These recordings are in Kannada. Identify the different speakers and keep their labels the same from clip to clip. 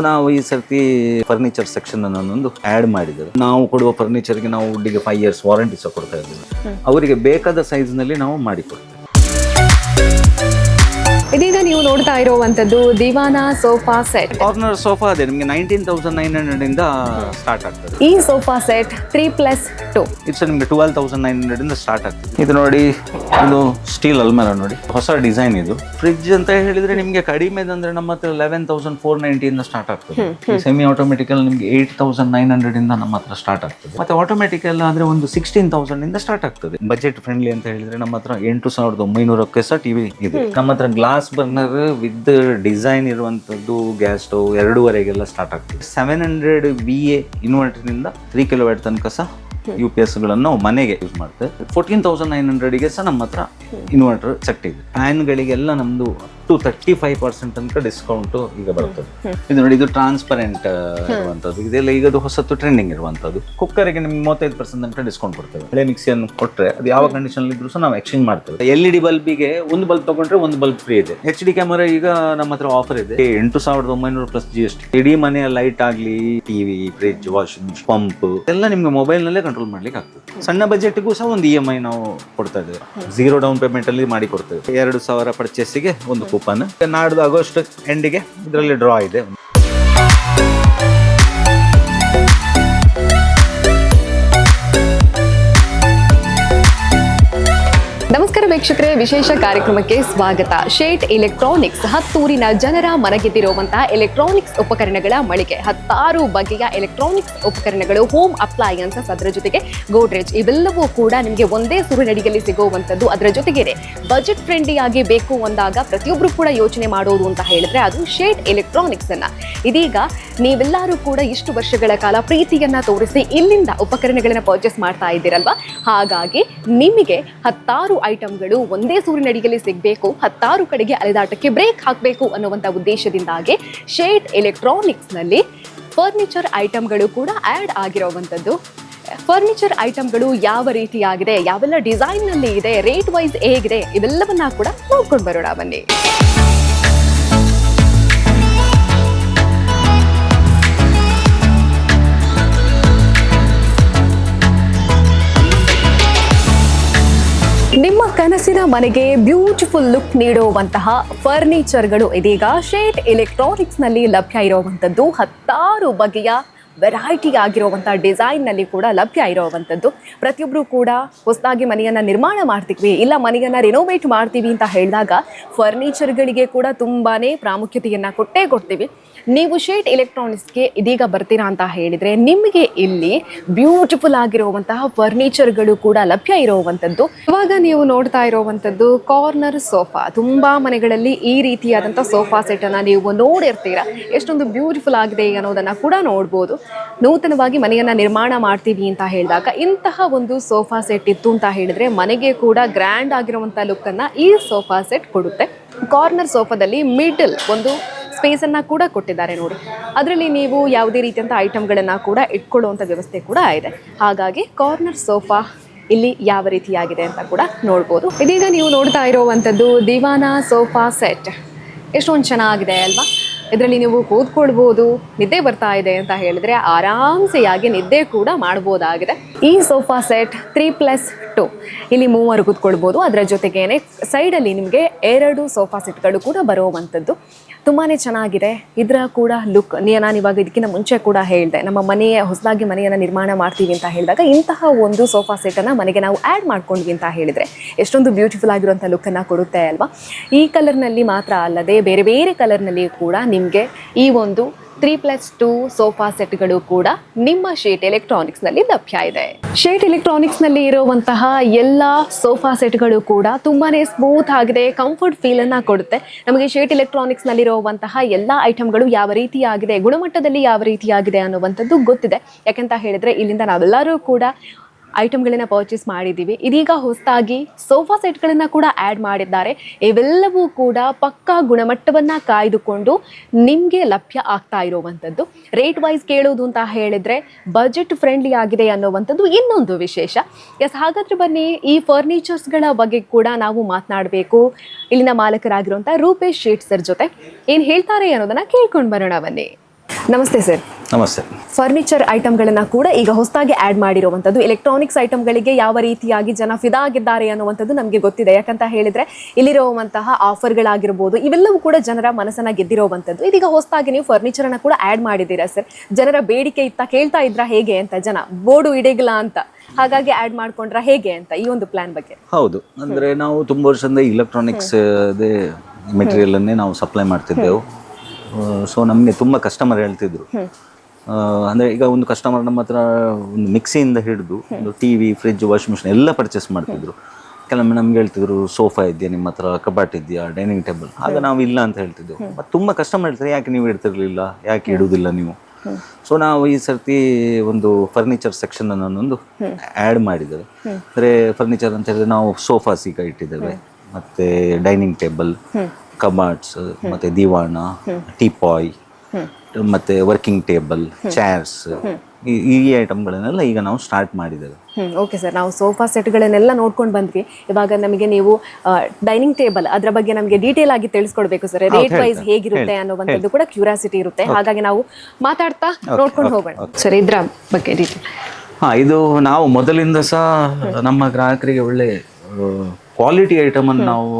Speaker 1: ನಾವು ಈ ಸರ್ತಿ ಫರ್ನಿಚರ್ ಸೆಕ್ಷನ್ ಅನ್ನೊಂದು ಆಡ್ ಮಾಡಿದ್ದೇವೆ. ನಾವು ಕೊಡುವ ಫರ್ನಿಚರ್ಗೆ ನಾವು ವುಡ್ಡಿಗೆ ಫೈವ್ ಇಯರ್ಸ್ ವಾರಂಟಿ ಸಹ ಕೊಡ್ತಾ ಇದ್ದೀವಿ. ಅವರಿಗೆ ಬೇಕಾದ ಸೈಜ್ನಲ್ಲಿ ನಾವು ಮಾಡಿಕೊಡ್ತೇವೆ.
Speaker 2: ಇದೀಗ ನೀವು ನೋಡ್ತಾ ಇರುವಂತದ್ದು divan sofa set.
Speaker 1: Corner sofa ಅದೇ ನಿಮಗೆ ನೈನ್ಟೀನ್ ತೌಸಂಡ್ ನೈನ್ ಹಂಡ್ರೆಡ್ ಇಂದ ಸ್ಟಾರ್ಟ್ ಆಗ್ತದೆ.
Speaker 2: ಈ sofa set three plus two
Speaker 1: it's ನಿಮಗೆ ಟ್ವೆಲ್ ತೌಸಂಡ್ ನೈನ್ ಹಂಡ್ರೆಡ್ ಇಂದ ಸ್ಟಾರ್ಟ್ ಆಗ್ತದೆ. ಇದು ನೋಡಿ ಇದು ಸ್ಟೀಲ್ ಅಲ್ಮರ ನೋಡಿ ಹೊಸ ಡಿಸೈನ್ ಇದು. ಫ್ರಿಡ್ಜ್ ಅಂತ ಹೇಳಿದ್ರೆ ನಿಮಗೆ ಕಡಿಮೆ ಅಂದ್ರೆ ನಮ್ಮ ಹತ್ರ ಲೆವೆನ್ ತೌಸಂಡ್ ಫೋರ್ ನೈಂಟಿ ಇಂದ ಸ್ಟಾರ್ಟ್ ಆಗ್ತದೆ. ಸೆಮಿ ಆಟೋಮೆಟಿಕ್ ಅಲ್ಲಿ ನಿಮಗೆ ಏಟ್ ತೌಸಂಡ್ ನೈನ್ ಹಂಡ್ರೆಡ್ ಇಂದ ನಮ್ಮ ಹತ್ರ ಸ್ಟಾರ್ಟ್ ಆಗ್ತದೆ. ಮತ್ತೆ ಆಟೋಮೆಟಿಕ್ ಎಲ್ಲ ಆದ್ರೆ ಒಂದು ಸಿಕ್ಸ್ಟೀನ್ ತೌಸಂಡ್ ಇಂದ ಸ್ಟಾರ್ಟ್ ಆಗ್ತದೆ. ಬಜೆಟ್ ಫ್ರೆಂಡ್ಲಿ ಅಂತ ಹೇಳಿದ್ರೆ ನಮ್ಮ ಹತ್ರ ಎಂಟು ಸಾವಿರದ ಒಂಬೈನೂರಕ್ಕೆ ಸಹ ಟಿವಿ ಇದೆ. ನಮ್ಮ ಹತ್ರ ಗ್ಲಾಸ್ ಬರ್ನರ್ ವಿತ್ ಡಿಸೈನ್ ಇರುವಂತದ್ದು ಗ್ಯಾಸ್ ಸ್ಟವ್ ಎರಡೂವರೆಗೆಲ್ಲ ಸ್ಟಾರ್ಟ್ ಆಗ್ತದೆ. ಸೆವೆನ್ ಹಂಡ್ರೆಡ್ ಬಿ ಎ ಇನ್ವರ್ಟರ್ನಿಂದ ತ್ರೀ ಕಿಲೋ ವ್ಯಾಟ್ ತನಕ ಸಹ ಯು ಪಿ ಎಸ್ಗಳನ್ನು ನಾವು ಮನೆಗೆ ಯೂಸ್ ಮಾಡ್ತೇವೆ. ಫೋರ್ಟೀನ್ ತೌಸಂಡ್ ನೈನ್ ಹಂಡ್ರೆಡ್ಗೆ ಸಹ ನಮ್ಮ ಹತ್ರ ಇನ್ವರ್ಟರ್ ಸೆಟ್ ಇದೆ. ಫ್ಯಾನ್ಗಳಿಗೆಲ್ಲ ನಮ್ದು ಟು ತರ್ಟಿ ಫೈವ್ ಪರ್ಸೆಂಟ್ ತನಕ ಡಿಸ್ಕೌಂಟ್ ಈಗ ಬರ್ತದೆ. ಇದು ನೋಡಿ ಇದು ಟ್ರಾನ್ಸ್ಪರೆಂಟ್ ಇರುವಂತದ್ದು ಇದೆಲ್ಲ ಈಗ ಅದು ಹೊಸತು ಟ್ರೆಂಡಿಂಗ್ ಇರುವಂತದ್ದು ಕುಕ್ಕರಿಗೆ ನಿಮ್ಗೆ ಮೂವತ್ತೈದು ಪರ್ಸೆಂಟ್ ತನಕ ಡಿಸ್ಕೌಂಟ್ ಕೊಡ್ತೇವೆ. ಹಳೆ ಮಿಕ್ಸಿಯನ್ನು ಕೊಟ್ಟರೆ ಅದು ಯಾವ ಕಂಡೀಷನ್ ಇದ್ರೂ ಸಹ ನಾವು ಎಕ್ಸ್ಚೇಂಜ್ ಮಾಡ್ತೇವೆ. ಎಲ್ ಇ ಡಿ ಬಲ್ಬಿಗೆ ಒಂದು ಬಲ್ಬ್ ತಗೊಂಡ್ರೆ ಒಂದು ಬಲ್ಬ್ ಫ್ರೀ ಇದೆ. ಎಚ್ ಡಿ ಕ್ಯಾಮರಾ ಈಗ ನಮ್ಮ ಹತ್ರ ಆಫರ್ ಇದೆ. ಎಂಟು ಸಾವಿರದ ಒಂಬೈನೂರು ಪ್ಲಸ್ ಜಿ ಎಸ್ ಟಿ ಇಡೀ ಮನೆಯ ಲೈಟ್ ಆಗಲಿ ಟಿವಿ ಫ್ರಿಜ್ ವಾಷಿಂಗ್ ಪಂಪ್ ಎಲ್ಲ ನಿಮ್ಗೆ ಮೊಬೈಲ್ ನಲ್ಲೇ ಕಂಟ್ರೋಲ್ ಮಾಡ್ಲಿಕ್ಕೆ ಆಗ್ತದೆ. ಸಣ್ಣ ಬಜೆಟ್ಗೂ ಸಹ ಒಂದು ಇ ಎಂ ಐ ನಾವು ಕೊಡ್ತಾ ಇದ್ದೇವೆ. ಝೀರೋ ಡೌನ್ ಪೇಮೆಂಟ್ ಅಲ್ಲಿ ಮಾಡಿ ಕೊಡ್ತೇವೆ. ಎರಡು ಸಾವಿರ ಪರ್ಚೇಸಿಗೆ ಒಂದು ಕೂಪನ್ ನಾಡ್ದು ಆಗಸ್ಟ್ ಎಂಡಿಗೆ ಇದರಲ್ಲಿ ಡ್ರಾ ಇದೆ.
Speaker 2: ವೀಕ್ಷಕರೇ, ವಿಶೇಷ ಕಾರ್ಯಕ್ರಮಕ್ಕೆ ಸ್ವಾಗತ. ಶೇಟ್ ಎಲೆಕ್ಟ್ರಾನಿಕ್ಸ್, ಹತ್ತೂರಿನ ಜನರ ಮನಗೆದ್ದಿರುವಂತಹ ಎಲೆಕ್ಟ್ರಾನಿಕ್ಸ್ ಉಪಕರಣಗಳ ಮಳಿಗೆ. ಹತ್ತಾರು ಬಗೆಯ ಎಲೆಕ್ಟ್ರಾನಿಕ್ಸ್ ಉಪಕರಣಗಳು, ಹೋಮ್ ಅಪ್ಲಯನ್ಸಸ್ ಅದರ ಜೊತೆಗೆ ಗೋಡ್ರೇಜ್. ಇವೆಲ್ಲವೂ ಕೂಡ ನಿಮಗೆ ಒಂದೇ ಸುರಿನಡಿಗೆಯಲ್ಲಿ ಸಿಗುವಂಥದ್ದು ಅದರ ಜೊತೆಗೆ ಬಜೆಟ್ ಫ್ರೆಂಡ್ಲಿ ಆಗಿ ಬೇಕು ಅಂದಾಗ ಪ್ರತಿಯೊಬ್ಬರು ಕೂಡ ಯೋಚನೆ ಮಾಡೋದು ಅಂತ ಹೇಳಿದ್ರೆ ಅದು ಶೇಟ್ ಎಲೆಕ್ಟ್ರಾನಿಕ್ಸ್ ಅನ್ನ. ಇದೀಗ ನೀವೆಲ್ಲರೂ ಕೂಡ ಇಷ್ಟು ವರ್ಷಗಳ ಕಾಲ ಪ್ರೀತಿಯನ್ನ ತೋರಿಸಿ ಇಲ್ಲಿಂದ ಉಪಕರಣಗಳನ್ನ ಪರ್ಚೇಸ್ ಮಾಡ್ತಾ ಇದ್ದೀರಲ್ವಾ? ಹಾಗಾಗಿ ನಿಮಗೆ ಹತ್ತಾರು ಐಟಮ್ಗಳು ಒಂದೇ ಸೂರಿನಡಿಯಲ್ಲಿ ಸಿಗಬೇಕು, ಹತ್ತಾರು ಕಡೆಗೆ ಅಲೆದಾಟಕ್ಕೆ ಬ್ರೇಕ್ ಹಾಕಬೇಕು ಅನ್ನುವಂಥ ಉದ್ದೇಶದಿಂದಾಗಿ ಶೇಡ್ ಎಲೆಕ್ಟ್ರಾನಿಕ್ಸ್ನಲ್ಲಿ ಫರ್ನಿಚರ್ ಐಟಮ್ಗಳು ಕೂಡ ಆ್ಯಡ್ ಆಗಿರೋವಂಥದ್ದು. ಫರ್ನಿಚರ್ ಐಟಮ್ಗಳು ಯಾವ ರೀತಿಯಾಗಿದೆ, ಯಾವೆಲ್ಲ ಡಿಸೈನ್ನಲ್ಲಿ ಇದೆ ರೇಟ್ ವೈಸ್ ಹೇಗಿದೆ, ಇವೆಲ್ಲವನ್ನ ಕೂಡ ನೋಡ್ಕೊಂಡು ಬರೋಣ ಬನ್ನಿ. ಕನಸಿನ ಮನೆಗೆ ಬ್ಯೂಟಿಫುಲ್ ಲುಕ್ ನೀಡುವಂತಹ ಫರ್ನಿಚರ್ಗಳು ಇದೀಗ ಶೇಟ್ ಎಲೆಕ್ಟ್ರಾನಿಕ್ಸ್ನಲ್ಲಿ ಲಭ್ಯ ಇರುವಂಥದ್ದು. ಹತ್ತಾರು ಬಗೆಯ ವೆರೈಟಿ ಆಗಿರುವಂಥ ಡಿಸೈನ್ನಲ್ಲಿ ಕೂಡ ಲಭ್ಯ ಇರುವಂಥದ್ದು. ಪ್ರತಿಯೊಬ್ಬರೂ ಕೂಡ ಹೊಸದಾಗಿ ಮನೆಯನ್ನು ನಿರ್ಮಾಣ ಮಾಡ್ತೀವಿ ಇಲ್ಲ, ಮನೆಯನ್ನು ರಿನೋವೇಟ್ ಮಾಡ್ತೀವಿ ಅಂತ ಹೇಳಿದಾಗ ಫರ್ನಿಚರ್ಗಳಿಗೆ ಕೂಡ ತುಂಬಾ ಪ್ರಾಮುಖ್ಯತೆಯನ್ನು ಕೊಟ್ಟೇ ಕೊಡ್ತೀವಿ. ನೀವು ಶೇಟ್ ಎಲೆಕ್ಟ್ರಾನಿಕ್ಸ್ಗೆ ಇದೀಗ ಬರ್ತೀರಾ ಅಂತ ಹೇಳಿದರೆ ನಿಮಗೆ ಇಲ್ಲಿ ಬ್ಯೂಟಿಫುಲ್ ಆಗಿರುವಂತಹ ಫರ್ನಿಚರ್ಗಳು ಕೂಡ ಲಭ್ಯ ಇರುವಂಥದ್ದು ಇವಾಗ ನೀವು ನೋಡ್ತಾ ಇರುವಂಥದ್ದು ಕಾರ್ನರ್ ಸೋಫಾ ತುಂಬ ಮನೆಗಳಲ್ಲಿ ಈ ರೀತಿಯಾದಂಥ ಸೋಫಾ ಸೆಟನ್ನು ನೀವು ನೋಡಿರ್ತೀರಾ. ಎಷ್ಟೊಂದು ಬ್ಯೂಟಿಫುಲ್ ಆಗಿದೆ ಅನ್ನೋದನ್ನು ಕೂಡ ನೋಡ್ಬೋದು. ನೂತನವಾಗಿ ಮನೆಯನ್ನು ನಿರ್ಮಾಣ ಮಾಡ್ತೀವಿ ಅಂತ ಹೇಳಿದಾಗ ಇಂತಹ ಒಂದು ಸೋಫಾ ಸೆಟ್ ಇತ್ತು ಅಂತ ಹೇಳಿದ್ರೆ ಮನೆಗೆ ಕೂಡ ಗ್ರ್ಯಾಂಡ್ ಆಗಿರುವಂಥ ಲುಕ್ಕನ್ನು ಈ ಸೋಫಾ ಸೆಟ್ ಕೊಡುತ್ತೆ. ಕಾರ್ನರ್ ಸೋಫಾದಲ್ಲಿ ಮಿಡಲ್ ಒಂದು ಸ್ಪೇಸನ್ನು ಕೂಡ ಕೊಟ್ಟಿದ್ದಾರೆ ನೋಡಿ. ಅದರಲ್ಲಿ ನೀವು ಯಾವುದೇ ರೀತಿಯಂಥ ಐಟಮ್ಗಳನ್ನು ಕೂಡ ಇಟ್ಕೊಳ್ಳುವಂಥ ವ್ಯವಸ್ಥೆ ಕೂಡ ಇದೆ. ಹಾಗಾಗಿ ಕಾರ್ನರ್ ಸೋಫಾ ಇಲ್ಲಿ ಯಾವ ರೀತಿಯಾಗಿದೆ ಅಂತ ಕೂಡ ನೋಡ್ಬೋದು. ಇದೀಗ ನೀವು ನೋಡ್ತಾ ಇರೋವಂಥದ್ದು ದಿವಾನ ಸೋಫಾ ಸೆಟ್ ಎಷ್ಟೊಂದು ಚೆನ್ನಾಗಿದೆ ಅಲ್ವಾ? ಇದರಲ್ಲಿ ನೀವು ಕೂತ್ಕೊಳ್ಬೋದು, ನಿದ್ದೆ ಬರ್ತಾ ಇದೆ ಅಂತ ಹೇಳಿದ್ರೆ ಆರಾಮ್ಸೆಯಾಗಿ ನಿದ್ದೆ ಕೂಡ ಮಾಡ್ಬೋದಾಗಿದೆ. ಈ sofa set three plus two ಇಲ್ಲಿ ಮೂವರು ಕೂತ್ಕೊಳ್ಬೋದು. ಅದರ ಜೊತೆಗೇನೆ ಸೈಡಲ್ಲಿ ನಿಮಗೆ ಎರಡು ಸೋಫಾ ಸೆಟ್ಗಳು ಕೂಡ ಬರುವಂಥದ್ದು ತುಂಬಾ ಚೆನ್ನಾಗಿದೆ. ಇದರ ಕೂಡ ಲುಕ್ ನಾನು ಇವಾಗ ಇದಕ್ಕಿಂತ ಮುಂಚೆ ಕೂಡ ಹೇಳಿದೆ. ನಮ್ಮ ಮನೆಯ ಹೊಸದಾಗಿ ಮನೆಯನ್ನು ನಿರ್ಮಾಣ ಮಾಡ್ತೀವಿ ಅಂತ ಹೇಳಿದಾಗ ಇಂತಹ ಒಂದು ಸೋಫಾ ಸೆಟನ್ನು ಮನೆಗೆ ನಾವು ಆ್ಯಡ್ ಮಾಡ್ಕೊಂಡ್ವಿ ಅಂತ ಹೇಳಿದರೆ ಎಷ್ಟೊಂದು ಬ್ಯೂಟಿಫುಲ್ ಆಗಿರುವಂಥ ಲುಕ್ಕನ್ನು ಕೊಡುತ್ತೆ ಅಲ್ವಾ? ಈ ಕಲರ್ನಲ್ಲಿ ಮಾತ್ರ ಅಲ್ಲದೆ ಬೇರೆ ಬೇರೆ ಕಲರ್ನಲ್ಲಿ ಕೂಡ ನಿಮಗೆ ಈ ಒಂದು ತ್ರೀ ಪ್ಲಸ್ ಟೂ ಸೋಫಾ ಸೆಟ್ಗಳು ಕೂಡ ನಿಮ್ಮ ಶೇಟ್ ಎಲೆಕ್ಟ್ರಾನಿಕ್ಸ್ನಲ್ಲಿ ಲಭ್ಯ ಇದೆ. ಶೇಟ್ ಎಲೆಕ್ಟ್ರಾನಿಕ್ಸ್ನಲ್ಲಿ ಇರುವಂತಹ ಎಲ್ಲ ಸೋಫಾ ಸೆಟ್ಗಳು ಕೂಡ ತುಂಬಾನೇ ಸ್ಮೂತ್ ಆಗಿದೆ, ಕಂಫರ್ಟ್ ಫೀಲನ್ನು ಕೊಡುತ್ತೆ. ನಮಗೆ ಶೇಟ್ ಎಲೆಕ್ಟ್ರಾನಿಕ್ಸ್ನಲ್ಲಿರುವಂತಹ ಎಲ್ಲ ಐಟಮ್ಗಳು ಯಾವ ರೀತಿಯಾಗಿದೆ, ಗುಣಮಟ್ಟದಲ್ಲಿ ಯಾವ ರೀತಿಯಾಗಿದೆ ಅನ್ನುವಂಥದ್ದು ಗೊತ್ತಿದೆ. ಯಾಕೆಂತ ಹೇಳಿದ್ರೆ ಇಲ್ಲಿಂದ ನಾವೆಲ್ಲರೂ ಕೂಡ ಐಟಮ್ಗಳನ್ನ ಪರ್ಚೇಸ್ ಮಾಡಿದ್ದೀವಿ. ಇದೀಗ ಹೊಸದಾಗಿ ಸೋಫಾ ಸೆಟ್ಗಳನ್ನು ಕೂಡ ಆ್ಯಡ್ ಮಾಡಿದ್ದಾರೆ. ಇವೆಲ್ಲವೂ ಕೂಡ ಪಕ್ಕಾ ಗುಣಮಟ್ಟವನ್ನು ಕಾಯ್ದುಕೊಂಡು ನಿಮಗೆ ಲಭ್ಯ ಆಗ್ತಾ ಇರುವಂಥದ್ದು ರೇಟ್ ವೈಸ್ ಕೇಳೋದು ಅಂತ ಹೇಳಿದರೆ ಬಜೆಟ್ ಫ್ರೆಂಡ್ಲಿ ಆಗಿದೆ ಅನ್ನೋವಂಥದ್ದು ಇನ್ನೊಂದು ವಿಶೇಷ. ಎಸ್ ಹಾಗಾದರೆ ಬನ್ನಿ, ಈ ಫರ್ನಿಚರ್ಸ್ಗಳ ಬಗ್ಗೆ ಕೂಡ ನಾವು ಮಾತನಾಡಬೇಕು. ಇಲ್ಲಿನ ಮಾಲಕರಾಗಿರುವಂಥ ರೂಪೇಶ್ ಶೇಟ್ ಸರ್ ಜೊತೆ. ಏನು ಹೇಳ್ತಾರೆ ಅನ್ನೋದನ್ನು ಕೇಳ್ಕೊಂಡು ಬರೋಣ ಬನ್ನಿ. ನಮಸ್ತೆ ಸರ್.
Speaker 1: ನಮಸ್ತೆ.
Speaker 2: ಫರ್ನಿಚರ್ ಐಟಮ್ಗಳನ್ನ ಕೂಡ ಈಗ ಹೊಸದಾಗಿ ಆಡ್ ಮಾಡಿರುವಂಥದ್ದು ಎಲೆಕ್ಟ್ರಾನಿಕ್ಸ್ ಐಟಮ್ಗಳಿಗೆ ಯಾವ ರೀತಿಯಾಗಿ ಜನ ಫಿದಾ ಆಗಿದ್ದಾರೆ ಅನ್ನುವಂಥದ್ದು ನಮಗೆ ಗೊತ್ತಿದೆ. ಯಾಕಂತ ಹೇಳಿದ್ರೆ ಇಲ್ಲಿರುವಂತಹ ಆಫರ್ಗಳಾಗಿರ್ಬೋದು ಇವೆಲ್ಲವೂ ಕೂಡ ಜನರ ಮನಸ್ಸನ್ನ ಗೆದ್ದಿರುವಂಥದ್ದು. ಇದೀಗ ಹೊಸದಾಗಿ ನೀವು ಫರ್ನಿಚರ್ ಅನ್ನ ಕೂಡ ಆಡ್ ಮಾಡಿದ್ದೀರಾ ಸರ್? ಜನರ ಬೇಡಿಕೆ ಇತ್ತ ಕೇಳ್ತಾ ಇದ್ರ ಹೇಗೆ ಅಂತ ಜನ ಬೋರ್ಡು ಇಡಗಿಲ್ಲ ಅಂತ. ಹಾಗಾಗಿ ಆಡ್ ಮಾಡ್ಕೊಂಡ್ರ ಹೇಗೆ ಅಂತ ಈ ಒಂದು ಪ್ಲಾನ್ ಬಗ್ಗೆ.
Speaker 1: ಹೌದು. ಅಂದ್ರೆ ನಾವು ತುಂಬಾ ವರ್ಷದಿಂದ ಇಲೆಕ್ಟ್ರಾನಿಕ್ಸ್ ಮೆಟೀರಿಯಲ್ ಅನ್ನೇ ನಾವು ಸಪ್ಲೈ ಮಾಡ್ತಿದ್ದೆವು. ಸೊ ನಮಗೆ ತುಂಬ ಕಸ್ಟಮರ್ ಹೇಳ್ತಿದ್ರು. ಅಂದರೆ ಈಗ ಒಂದು ಕಸ್ಟಮರ್ ನಮ್ಮ ಹತ್ರ ಒಂದು ಮಿಕ್ಸಿಯಿಂದ ಹಿಡಿದು ಒಂದು T V fridge washing machine ಎಲ್ಲ ಪರ್ಚೇಸ್ ಮಾಡ್ತಿದ್ರು. ಕೆಲವೊಮ್ಮೆ ನಮ್ಗೆ ಹೇಳ್ತಿದ್ರು ಸೋಫಾ ಇದೆಯಾ ನಿಮ್ಮ ಹತ್ರ? ಕಬಾಟ್ ಇದೆಯಾ? ಡೈನಿಂಗ್ ಟೇಬಲ್ ಆಗ ನಾವು ಇಲ್ಲ ಅಂತ ಹೇಳ್ತಿದ್ದೆವು ಮತ್ತು ತುಂಬ ಕಸ್ಟಮರ್ ಹೇಳ್ತಾರೆ ಯಾಕೆ ನೀವು ಇಡ್ತಿರ್ಲಿಲ್ಲ? ಯಾಕೆ ಇಡುವುದಿಲ್ಲ ನೀವು? ಸೊ ನಾವು ಈ ಸರ್ತಿ ಒಂದು ಫರ್ನಿಚರ್ ಸೆಕ್ಷನ್ ಅನ್ನೊಂದು ಆ್ಯಡ್ ಮಾಡಿದ್ದೇವೆ. ಅಂದರೆ ಫರ್ನಿಚರ್ ಅಂತ ಹೇಳಿದ್ರೆ ನಾವು ಸೋಫಾಸ್ ಈಗ ಇಟ್ಟಿದ್ದೇವೆ. ಮತ್ತೆ ಡೈನಿಂಗ್ ಟೇಬಲ್ ಕಬಾಟ್ಸ್ ಮತ್ತೆ ದಿವಾಣ ಟೀಪಾಯ್ ಮತ್ತೆ ವರ್ಕಿಂಗ್ ಟೇಬಲ್ ಚೇರ್ಸ್ ಈ ಐಟಮ್ಗಳನ್ನೆಲ್ಲ ಈಗ ನಾವು ಸ್ಟಾರ್ಟ್ ಮಾಡಿದ್ದೇವೆ.
Speaker 2: ಓಕೆ ಸರ್ ನಾವು ಸೋಫಾ ಸೆಟ್ಗಳನ್ನೆಲ್ಲ ನೋಡ್ಕೊಂಡು ಬಂದ್ವಿ. ಇವಾಗ ನಮಗೆ ನೀವು ಡೈನಿಂಗ್ ಟೇಬಲ್ ಅದರ ಬಗ್ಗೆ ನಮಗೆ ಡೀಟೇಲ್ ಆಗಿ ತಿಳಿಸ್ಕೊಡ್ಬೇಕು ಸರ್ ರೇಟ್ ವೈಸ್ ಹೇಗಿರುತ್ತೆ ಅನ್ನುವಂಥದ್ದು ಕೂಡ ಕ್ಯೂರಿಯಾಸಿಟಿ ಇರುತ್ತೆ. ಹಾಗಾಗಿ ನಾವು ಮಾತಾಡ್ತಾ ನೋಡ್ಕೊಂಡು ಹೋಗೋಣ. ಸರ್ ಇದ್ರ ಬಗ್ಗೆ ಡೀಟೇಲ್
Speaker 1: ಹಾ ಇದು ನಾವು ಮೊದಲಿಂದ ಸಹ ನಮ್ಮ ಗ್ರಾಹಕರಿಗೆ ಒಳ್ಳೆ ಕ್ವಾಲಿಟಿ ಐಟಮ್ ಅನ್ನು ನಾವು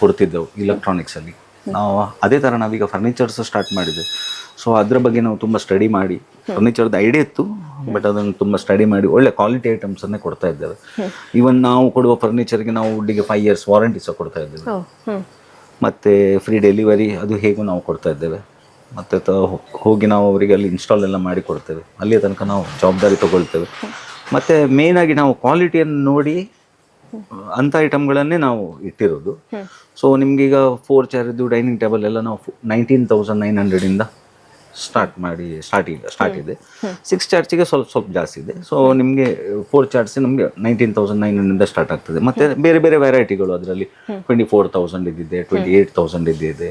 Speaker 1: ಕೊಡ್ತಿದ್ದೆವು ಇಲೆಕ್ಟ್ರಾನಿಕ್ಸಲ್ಲಿ ಅಲ್ಲಿ. ನಾವು ಅದೇ ಥರ ನಾವೀಗ ಫರ್ನಿಚರ್ಸ್ ಸ್ಟಾರ್ಟ್ ಮಾಡಿದ್ದೆ ಸೊ ಅದ್ರ ಬಗ್ಗೆ ನಾವು ತುಂಬ ಸ್ಟಡಿ ಮಾಡಿ. ಫರ್ನಿಚರ್ದು ಐಡಿಯಾ ಇತ್ತು ಬಟ್ ಅದನ್ನು ತುಂಬ ಸ್ಟಡಿ ಮಾಡಿ ಒಳ್ಳೆ ಕ್ವಾಲಿಟಿ ಐಟಮ್ಸನ್ನೇ ಕೊಡ್ತಾ ಇದ್ದೇವೆ. ಈವನ್ ನಾವು ಕೊಡುವ ಫರ್ನಿಚರ್ಗೆ ನಾವು ವುಡ್ಡಿಗೆ ಫೈವ್ ಇಯರ್ಸ್ ವಾರಂಟಿ ಸಹ ಕೊಡ್ತಾ ಇದ್ದೇವೆ. ಮತ್ತೆ ಫ್ರೀ ಡೆಲಿವರಿ ಅದು ಹೇಗೂ ನಾವು ಕೊಡ್ತಾ ಇದ್ದೇವೆ. ಮತ್ತು ಹೋಗಿ ನಾವು ಅವರಿಗೆ ಅಲ್ಲಿ ಇನ್ಸ್ಟಾಲ್ ಎಲ್ಲ ಮಾಡಿ ಕೊಡ್ತೇವೆ. ಅಲ್ಲಿಯ ತನಕ ನಾವು ಜವಾಬ್ದಾರಿ ತಗೊಳ್ತೇವೆ. ಮತ್ತು ಆಗಿ ನಾವು ಕ್ವಾಲಿಟಿಯನ್ನು ನೋಡಿ ಅಂಥ ಐಟಮ್ಗಳನ್ನೇ ನಾವು ಇಟ್ಟಿರೋದು. ಸೊ ನಿಮ್ಗೀಗ ಫೋರ್ ಚೇರ್ದು ಡೈನಿಂಗ್ ಟೇಬಲ್ ಎಲ್ಲ ನಾವು ನೈನ್ಟೀನ್ ತೌಸಂಡ್ ನೈನ್ ಹಂಡ್ರೆಡಿಂದ ಸ್ಟಾರ್ಟ್ ಮಾಡಿ ಸ್ಟಾರ್ಟ್ ಇದೆ. ಸ್ಟಾರ್ಟ್ ಇದೆ ಸಿಕ್ಸ್ ಚಾರ್ಜಿಗೆ ಸ್ವಲ್ಪ ಸ್ವಲ್ಪ ಜಾಸ್ತಿ ಇದೆ. ಸೊ ನಿಮಗೆ ಫೋರ್ ಚಾರ್ಜ್ ನಮಗೆ nineteen thousand nine hundred start ಆಗ್ತದೆ. ಮತ್ತೆ ಬೇರೆ ಬೇರೆ ವೆರೈಟಿಗಳು ಅದರಲ್ಲಿ ಟ್ವೆಂಟಿ ಫೋರ್ ತೌಸಂಡ್ ಇದ್ದಿದೆ ಟ್ವೆಂಟಿ ಏಯ್ಟ್ ತೌಸಂಡ್ ಇದ್ದಿದೆ.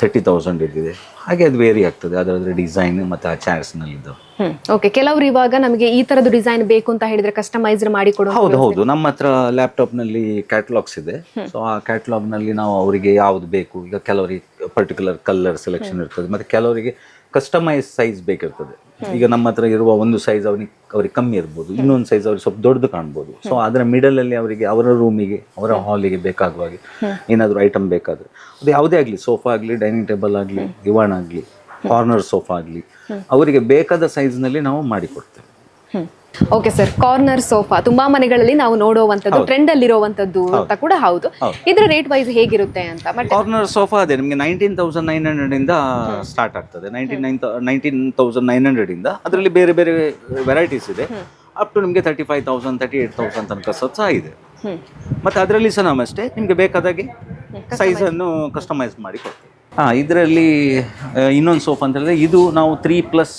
Speaker 1: ತರ್ಟಿ ತೌಸಂಡ್ ಇದ್ದಿದೆ. ಹಾಗೆ ಅದು ವೇರಿ ಆಗ್ತದೆ. ಅದರ ಡಿಸೈನ್ ಮತ್ತು ಆ ಚಾರ್ಸ್ನಲ್ಲಿದ್ದು
Speaker 2: ನಲ್ಲಿದ್ದು. ಓಕೆ ಕೆಲವರು ಇವಾಗ ನಮಗೆ ಈ ತರದ್ದು ಡಿಸೈನ್ ಬೇಕು ಅಂತ ಹೇಳಿದ್ರೆ ಕಸ್ಟಮೈಸ್ ಮಾಡಿ ಕೊಡೋ
Speaker 1: ಹೌದು ಹೌದು. ನಮ್ಮ ಹತ್ರ ಲ್ಯಾಪ್ಟಾಪ್ನಲ್ಲಿ ಕ್ಯಾಟ್ಲಾಗ್ಸ್ ಇದೆ. ಸೊ ಆ ಕ್ಯಾಟ್ಲಾಗ್ನಲ್ಲಿ ನಾವು ಅವರಿಗೆ ಯಾವ್ದು ಬೇಕು? ಈಗ ಕೆಲವರಿಗೆ ಪರ್ಟಿಕ್ಯುಲರ್ ಕಲರ್ ಸೆಲೆಕ್ಷನ್ ಇರ್ತದೆ. ಮತ್ತೆ ಕೆಲವರಿಗೆ ಕಸ್ಟಮೈಸ್ ಸೈಜ್ ಬೇಕಿರ್ತದೆ. ಈಗ ನಮ್ಮ ಹತ್ರ ಇರುವ ಒಂದು ಸೈಜ್ ಅವನಿಗೆ ಅವ್ರಿಗೆ ಕಮ್ಮಿ ಇರ್ಬೋದು ಇನ್ನೊಂದು ಸೈಜ್ ಅವ್ರಿಗೆ ಸ್ವಲ್ಪ ದೊಡ್ಡದು ಕಾಣ್ಬೋದು. ಸೊ ಅದರ ಮಿಡಲ್ ಅಲ್ಲಿ ಅವರಿಗೆ ಅವರ ರೂಮಿಗೆ ಅವರ ಹಾಲಿಗೆ ಬೇಕಾಗುವ ಹಾಗೆ ಏನಾದರೂ ಐಟಮ್ ಬೇಕಾದ್ರೆ. ಅದು ಯಾವುದೇ ಆಗಲಿ ಸೋಫಾ ಆಗಲಿ ಡೈನಿಂಗ್ ಟೇಬಲ್ ಆಗಲಿ ದಿವಾಣ ಆಗಲಿ ಕಾರ್ನರ್ ಸೋಫಾ ಆಗಲಿ ಅವರಿಗೆ ಬೇಕಾದ ಸೈಜ್ನಲ್ಲಿ ನಾವು ಮಾಡಿಕೊಡ್ತೇವೆ.
Speaker 2: ಓಕೆ ಸರ್ ಕಾರ್ನರ್ ಸೋಫಾ ತುಂಬಾ ಮನೆಗಳಲ್ಲಿ ನಾವು ನೋಡುವಂತದ್ದು ಟ್ರೆಂಡ್ ಅಲ್ಲಿ ಇರುವಂತದ್ದು ಅಂತ ಕೂಡ ಹೌದು. ಇದ್ರ ರೇಟ್ ವೈಸ್ ಹೇಗಿರುತ್ತೆ ಅಂತ ಬಟ್
Speaker 1: ಕಾರ್ನರ್ ಸೋಫಾ ಅದೇ ನಿಮಗೆ ನೈನ್ಟೀನ್ ತೌಸಂಡ್ ನೈನ್ ಹಂಡ್ರೆಡ್ ಇಂದ ಸ್ಟಾರ್ಟ್ ಆಗ್ತದೆ. Nineteen nine nineteen thousand nine hundred ಇಂದ ಅದರಲ್ಲಿ ಬೇರೆ ಬೇರೆ ವೆರೈಟೀಸ್ ಇದೆ. ಅಪ್ ಟು ನಿಮಗೆ thirty five thousand thirty eight thousand ತನಕ ಸಹ ಇದೆ. ಮತ್ತೆ ಅದರಲ್ಲಿ ಸಹ ನಾವು ಅಷ್ಟೇ ನಿಮಗೆ ಬೇಕಾದಾಗೆ ಸೈಜನ್ನು ಕಸ್ಟಮೈಸ್ ಮಾಡಿ ಕೊಡ್ತೀವಿ. ಹಾಂ ಇದರಲ್ಲಿ ಇನ್ನೊಂದು ಸೋಫಾ ಅಂತ ಹೇಳಿದ್ರೆ ಇದು ನಾವು ತ್ರೀ ಪ್ಲಸ್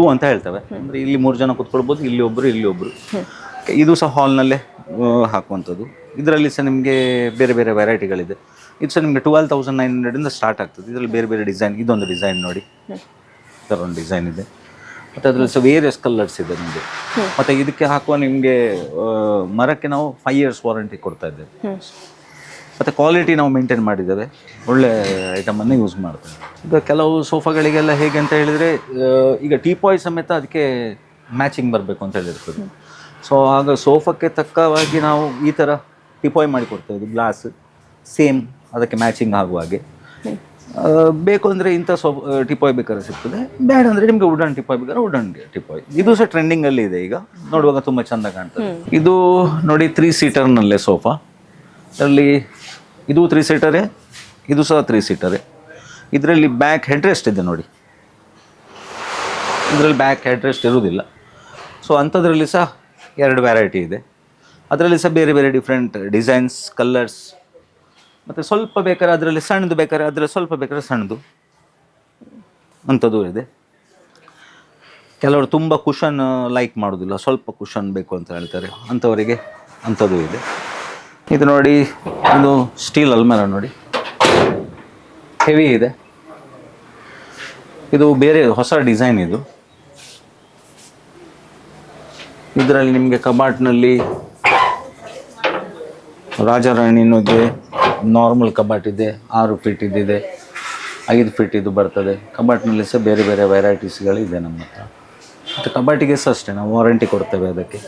Speaker 1: ಟೂ ಅಂತ ಹೇಳ್ತೇವೆ. ಅಂದರೆ ಇಲ್ಲಿ ಮೂರು ಜನ ಕೂತ್ಕೊಳ್ಬೋದು, ಇಲ್ಲಿ ಒಬ್ಬರು ಇಲ್ಲಿ ಒಬ್ಬರು ಇದು ಸಹ ಹಾಲ್ನಲ್ಲೇ ಹಾಕುವಂಥದ್ದು. ಇದರಲ್ಲಿ ಸಹ ನಿಮಗೆ ಬೇರೆ ಬೇರೆ ವೆರೈಟಿಗಳಿದೆ ಇದು ಸಹ ನಿಮಗೆ ಟ್ವೆಲ್ ತೌಸಂಡ್ ನೈನ್ ಹಂಡ್ರೆಡಿಂದ ಸ್ಟಾರ್ಟ್ ಆಗ್ತದೆ. ಇದರಲ್ಲಿ ಬೇರೆ ಬೇರೆ ಡಿಸೈನ್ ಇದೊಂದು ಡಿಸೈನ್ ನೋಡಿ. ಥರ ಒಂದು ಡಿಸೈನ್ ಇದೆ. ಮತ್ತು ಅದರಲ್ಲಿ ಸಹ ವೇರಿಯಸ್ ಕಲರ್ಸ್ ಇದೆ ನಿಮಗೆ. ಮತ್ತು ಇದಕ್ಕೆ ಹಾಕುವ ನಿಮಗೆ ಮರಕ್ಕೆ ನಾವು ಫೈವ್ ಇಯರ್ಸ್ ವಾರಂಟಿ ಕೊಡ್ತಾ ಇದ್ದೇವೆ. ಮತ್ತು ಕ್ವಾಲಿಟಿ ನಾವು ಮೇಂಟೈನ್ ಮಾಡಿದ್ದೇವೆ. ಒಳ್ಳೆ ಐಟಮನ್ನು ಯೂಸ್ ಮಾಡ್ತೇವೆ ಈಗ ಕೆಲವು ಸೋಫಾಗಳಿಗೆಲ್ಲ ಹೇಗೆ ಅಂತ ಹೇಳಿದರೆ ಈಗ ಟೀಪಾಯ್ ಸಮೇತ ಅದಕ್ಕೆ ಮ್ಯಾಚಿಂಗ್ ಬರಬೇಕು ಅಂತ ಹೇಳಿರ್ತದೆ ಸೊ ಆಗ ಸೋಫಾಕ್ಕೆ ತಕ್ಕವಾಗಿ ನಾವು ಈ ಥರ ಟಿಪಾಯ್ ಮಾಡಿ ಕೊಡ್ತೇವೆ ಇದು ಗ್ಲಾಸ್ ಸೇಮ್ ಅದಕ್ಕೆ ಮ್ಯಾಚಿಂಗ್ ಆಗುವ ಹಾಗೆ. ಬೇಕು ಅಂದರೆ ಇಂಥ ಸೋ ಟಿಪಾಯ್ ಬೇಕಾದ್ರೆ ಸಿಗ್ತದೆ. ಬೇಡ ಅಂದರೆ ನಿಮಗೆ ವುಡನ್ ಟಿಪಾಯ್ ಬೇಕಾದ್ರೆ ವುಡನ್ ಟಿಪಾಯ್. ಇದು ಸಹ ಟ್ರೆಂಡಿಂಗಲ್ಲಿ ಇದೆ ಈಗ. ನೋಡುವಾಗ ತುಂಬ ಚೆಂದ ಕಾಣ್ತದೆ. ಇದು ನೋಡಿ ತ್ರೀ ಸೀಟರ್ನಲ್ಲೇ ಸೋಫಾ. ಅದರಲ್ಲಿ ಇದು ತ್ರೀ ಸೀಟರೇ ಇದು ಸಹ ತ್ರೀ ಸೀಟರೇ ಇದರಲ್ಲಿ ಬ್ಯಾಕ್ ಹೆಡ್ ರೆಸ್ಟ್ ಇದೆ ನೋಡಿ. ಇದರಲ್ಲಿ ಬ್ಯಾಕ್ ಹೆಡ್ ರೆಸ್ಟ್ ಇರುವುದಿಲ್ಲ. ಸೊ ಅಂಥದ್ರಲ್ಲಿ ಸಹ ಎರಡು ವೆರೈಟಿ ಇದೆ. ಅದರಲ್ಲಿ ಸಹ ಬೇರೆ ಬೇರೆ ಡಿಫ್ರೆಂಟ್ ಡಿಸೈನ್ಸ್ ಕಲರ್ಸ್ ಮತ್ತು ಸ್ವಲ್ಪ ಬೇಕಾದ್ರೆ ಅದರಲ್ಲಿ ಸಣ್ಣದು ಬೇಕಾದ್ರೆ ಅದರಲ್ಲಿ ಸ್ವಲ್ಪ ಬೇಕಾದ್ರೆ ಸಣ್ಣದು ಅಂಥದ್ದು ಇದೆ. ಕೆಲವರು ತುಂಬ ಕುಷನ್ ಲೈಕ್ ಮಾಡೋದಿಲ್ಲ. ಸ್ವಲ್ಪ ಕುಷನ್ ಬೇಕು ಅಂತ ಹೇಳ್ತಾರೆ. ಅಂಥವರಿಗೆ ಅಂಥದ್ದು ಇದೆ. ಇದು ನೋಡಿ ಇದು ಸ್ಟೀಲ್ ಅಲ್ಮೇರ ನೋಡಿ. ಹೆವಿ ಇದೆ. ಇದು ಬೇರೆ ಹೊಸ ಡಿಸೈನ್ ಇದು. ಇದರಲ್ಲಿ ನಿಮಗೆ ಕಬಾಟ್ನಲ್ಲಿ ರಾಜಾರಾಣಿ ಇದೆ ನಾರ್ಮಲ್ ಕಬಾಟ್ ಇದೆ, ಆರು ಫೀಟ್ ಇದ್ದಿದೆ, ಐದು ಫೀಟ್ ಇದು ಬರ್ತದೆ. ಕಬಾಟ್ನಲ್ಲಿ ಸಹ ಬೇರೆ ಬೇರೆ ವೆರೈಟೀಸ್ಗಳು ಇದೆ ನಮ್ಮ ಹತ್ರ. ಮತ್ತು ಕಬಾಟಿಗೆ ಸಹ ಅಷ್ಟೇ, ನಾವು ವಾರಂಟಿ ಕೊಡ್ತೇವೆ ಅದಕ್ಕೆ.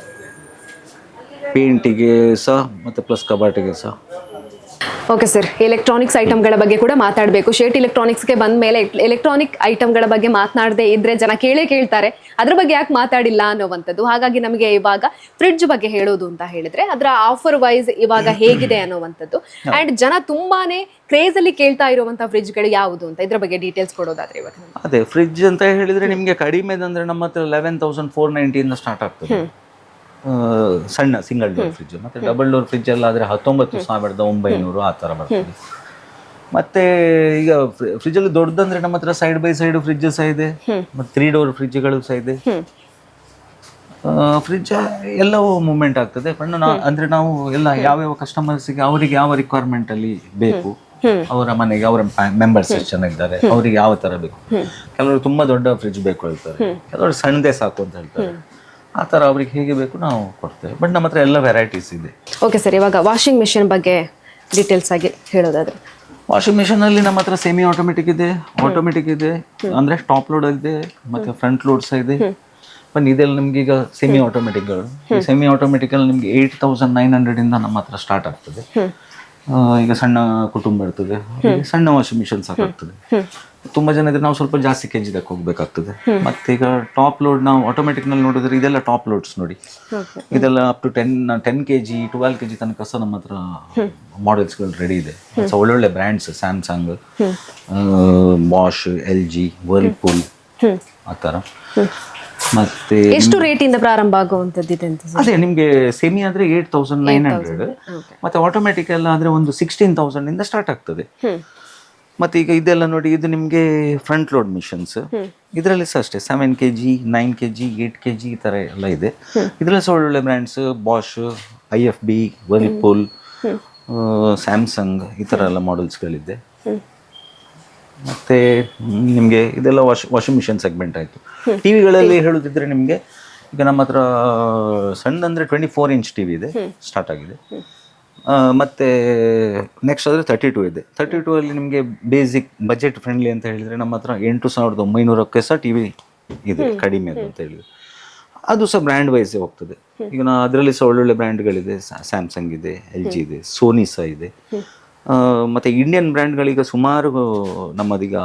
Speaker 1: ಪೇಂಟಿಗೆ ಸಹ, ಮತ್ತು ಪ್ಲಸ್ ಕಬಾಟಿಗೆ ಸಹ.
Speaker 2: ಓಕೆ ಸರ್ ಎಲೆಕ್ಟ್ರಾನಿಕ್ಸ್ ಐಟಮ್ಗಳ ಬಗ್ಗೆ ಕೂಡ ಮಾತಾಡಬೇಕು. ಶೇಟ್ ಎಲೆಕ್ಟ್ರಾನಿಕ್ಸ್ಗೆ ಬಂದ ಮೇಲೆ ಎಲೆಕ್ಟ್ರಾನಿಕ್ ಐಟಮ್ಗಳ ಬಗ್ಗೆ ಮಾತನಾಡದೆ ಇದ್ರೆ ಜನ ಕೇಳೇ ಕೇಳ್ತಾರೆ. ಅದ್ರ ಬಗ್ಗೆ ಯಾಕೆ ಮಾತಾಡಿಲ್ಲ ಅನ್ನೋವಂಥದ್ದು. ಹಾಗಾಗಿ ನಮಗೆ ಇವಾಗ ಫ್ರಿಡ್ಜ್ ಬಗ್ಗೆ ಹೇಳೋದು ಅಂತ ಹೇಳಿದ್ರೆ ಅದರ ಆಫರ್ ವೈಸ್ ಇವಾಗ ಹೇಗಿದೆ ಅನ್ನೋವಂಥದ್ದು. ಅಂಡ್ ಜನ ತುಂಬಾನೇ ಕ್ರೇಜ್ ಅಲ್ಲಿ ಕೇಳ್ತಾ ಇರುವಂತಹ ಫ್ರಿಡ್ಜ್ಗಳು ಯಾವುದು ಅಂತ ಇದ್ರ ಬಗ್ಗೆ ಡೀಟೇಲ್ಸ್ ಕೊಡೋದಾದ್ರೆ ಇವಾಗ.
Speaker 1: ಅದೇ ಫ್ರಿಡ್ಜ್ ಅಂತ ಹೇಳಿದ್ರೆ ನಿಮಗೆ ಕಡಿಮೆದಂದರೆ ನಮ್ಮ ಹತ್ರ ಲೆವೆನ್ ತೌಸಂಡ್ ಫೋರ್ ನೈಂಟಿಯಿಂದ ಸ್ಟಾರ್ಟ್ ಆಗ್ತದೆ. ಸಣ್ಣ ಸಿಂಗಲ್ ಡೋರ್ ಫ್ರಿಡ್ಜ್ ಮತ್ತೆ ಡಬಲ್ ಡೋರ್ ಫ್ರಿಡ್ಜ್ ಎಲ್ಲ ಆದರೆ ಹತ್ತೊಂಬತ್ತು ಸಾವಿರದ ಒಂಬೈನೂರು ಆ ಥರ ಬರ್ತದೆ. ಮತ್ತೆ ಈಗ ಫ್ರಿಡ್ಜಲ್ಲಿ ದೊಡ್ಡದಂದ್ರೆ ನಮ್ಮ ಹತ್ರ ಸೈಡ್ ಬೈ ಸೈಡ್ ಫ್ರಿಜ್ ಸಹ ಇದೆ. ಮತ್ತೆ ತ್ರೀ ಡೋರ್ ಫ್ರಿಜ್ಗಳು ಸಹ ಇದೆ. ಫ್ರಿಜ್ ಎಲ್ಲವೂ ಮೂವ್ಮೆಂಟ್ ಆಗ್ತದೆ. ಬಟ್ ನಾ ಅಂದ್ರೆ ನಾವು ಎಲ್ಲ ಯಾವ್ಯಾವ ಕಸ್ಟಮರ್ಸ್ಗೆ ಅವರಿಗೆ ಯಾವ ರಿಕ್ವೈರ್ಮೆಂಟ್ ಅಲ್ಲಿ ಬೇಕು ಅವರ ಮನೆಗೆ ಅವರ ಮೆಂಬರ್ಸ್ ಎಷ್ಟು ಜನ ಇದ್ದಾರೆ ಅವರಿಗೆ ಯಾವ ತರ ಬೇಕು. ಕೆಲವರು ತುಂಬಾ ದೊಡ್ಡ ಫ್ರಿಜ್ ಬೇಕು ಹೇಳ್ತಾರೆ. ಕೆಲವರು ಸಣ್ಣದೇ ಸಾಕು ಅಂತ ಹೇಳ್ತಾರೆ. ಆ ಥರ ಅವ್ರಿಗೆ ಹೇಗೆ ಬೇಕು ನಾವು ಕೊಡ್ತೇವೆ. ಬಟ್ ನಮ್ಮ ಹತ್ರ ಎಲ್ಲ ವೆರೈಟೀಸ್ ಇದೆ.
Speaker 2: ಓಕೆ ಸರ್ ಇವಾಗ ವಾಷಿಂಗ್ ಮಿಷಿನ್ ಬಗ್ಗೆ ಡೀಟೇಲ್ಸ್ ಆಗಿ ಹೇಳೋದಾದ್ರೆ.
Speaker 1: ವಾಷಿಂಗ್ ಮಿಷಿನ್ ಅಲ್ಲಿ ನಮ್ಮ ಹತ್ರ ಸೆಮಿ ಆಟೋಮೆಟಿಕ್ ಇದೆ ಆಟೋಮೆಟಿಕ್ ಇದೆ ಅಂದ್ರೆ ಟಾಪ್ ಲೋಡ್ ಇದೆ ಮತ್ತೆ ಫ್ರಂಟ್ ಲೋಡ್ ಸಹ ಇದೆ. ಬನ್ನಿ ಇದೆಲ್ಲ ನಿಮ್ಗೆ ಈಗ ಸೆಮಿ ಆಟೋಮೆಟಿಕ್ಗಳು ಸೆಮಿ ಆಟೋಮೆಟಿಕ್ ನಿಮಗೆ ಏಯ್ಟ್ ತೌಸಂಡ್ ನೈನ್ ಹಂಡ್ರೆಡ್ ಇಂದ ನಮ್ಮ ಹತ್ರ ಸ್ಟಾರ್ಟ್ ಆಗ್ತದೆ. ಈಗ ಸಣ್ಣ ಕುಟುಂಬ ಇರ್ತದೆ. ಸಣ್ಣ ವಾಷಿಂಗ್ ಮಿಷಿನ್ ಸಾಕಾಗ್ತದೆ ತುಂಬಾ ಜನ ಇದ್ರೆ ನಾವು ಸ್ವಲ್ಪ ಜಾಸ್ತಿ ಕೆಜಿ ದಕ್ಕೆ ಹೋಗ್ಬೇಕಾಗ್ತದೆ. ಮತ್ತೆ ಈಗ ಟಾಪ್ ಲೋಡ್ ನಾವು ಆಟೋಮೆಟಿಕ್ನಲ್ಲಿ ನೋಡಿದ್ರೆ ಇದೆಲ್ಲ ಟಾಪ್ ಲೋಡ್ಸ್ ನೋಡಿ. ಇದೆಲ್ಲ up to ten ten K G twelve K G ತನಕ ಸಹ ನಮ್ಮ ಹತ್ರ ಮಾಡೆಲ್ಸ್ಗಳು ರೆಡಿ ಇದೆ. ಸೊ ಒಳ್ಳೊಳ್ಳೆ brands Samsung Bosch L G Whirlpool ಆ ಥರ. ಮತ್ತೆ
Speaker 2: ಎಷ್ಟು ರೇಟಿಂದ ಪ್ರಾರಂಭ ಆಗುವಂಥದ್ದು ಇದೆ ಅಂತ
Speaker 1: ಅದೇ ನಿಮಗೆ ಸೆಮಿ ಆದ್ರೆ ಏಟ್ ತೌಸಂಡ್ ನೈನ್ ಹಂಡ್ರೆಡ್ ಮತ್ತೆ ಆಟೋಮೆಟಿಕ್ ಎಲ್ಲ ಆದ್ರೆ ಒಂದು ಸಿಕ್ಸ್ಟೀನ್ ತೌಸಂಡ್ ಇಂದ ಸ್ಟಾರ್ಟ್ ಆಗ್ತದೆ. ಮತ್ತೆ ಈಗ ಇದೆಲ್ಲ ನೋಡಿ ಇದು ನಿಮಗೆ ಫ್ರಂಟ್ ಲೋಡ್ ಮಿಷನ್ಸ್ ಇದರಲ್ಲಿ ಸಹ ಅಷ್ಟೇ seven K G nine K G eight K G ಈ ಥರ ಎಲ್ಲ ಇದೆ. ಇದರಲ್ಲಿ ಸಹ ಒಳ್ಳೊಳ್ಳೆ brands Bosch I F B Whirlpool Samsung ಈ ಥರ ಎಲ್ಲ ಮಾಡೆಲ್ಸ್ಗಳಿದೆ ಮತ್ತೆ ನಿಮಗೆ ಇದೆಲ್ಲ ವಾಶ್ ವಾಷಿಂಗ್ ಮಿಷಿನ್ ಸೆಗ್ಮೆಂಟ್ ಆಯಿತು. ಟಿ ವಿಗಳಲ್ಲಿ ಹೇಳುದಿದ್ರೆ ನಿಮಗೆ ಈಗ ನಮ್ಮ ಹತ್ರ ಸಣ್ಣ ಅಂದರೆ twenty four inch T V ಇದೆ ಸ್ಟಾರ್ಟ್ ಆಗಿದೆ ಮತ್ತೆ ನೆಕ್ಸ್ಟ್ ಆದರೆ ತರ್ಟಿ ಟೂ ಇದೆ. ತರ್ಟಿ ಟೂ ಅಲ್ಲಿ ನಿಮಗೆ ಬೇಸಿಕ್ ಬಜೆಟ್ ಫ್ರೆಂಡ್ಲಿ ಅಂತ ಹೇಳಿದರೆ ನಮ್ಮ ಹತ್ರ ಎಂಟು ಸಾವಿರದ ಒಂಬೈನೂರಕ್ಕೆ ಸಹ ಟಿ ವಿ ಇದೆ ಕಡಿಮೆ ಅದು ಅಂತ ಹೇಳಿದರೆ. ಅದು ಸಹ ಬ್ರ್ಯಾಂಡ್ ವೈಸೇ ಹೋಗ್ತದೆ. ಈಗ ನಾ ಅದರಲ್ಲಿ ಸಹ ಒಳ್ಳೊಳ್ಳೆ ಬ್ರ್ಯಾಂಡ್ಗಳಿದೆ ಸ್ಯಾಮ್ಸಂಗ್ ಇದೆ ಎಲ್ ಜಿ ಇದೆ ಸೋನಿ ಸಹ ಇದೆ. ಮತ್ತು ಮತ್ತೆ ಇಂಡಿಯನ್ ಬ್ರ್ಯಾಂಡ್ಗಳೀಗ ಸುಮಾರು ನಮ್ಮದೀಗ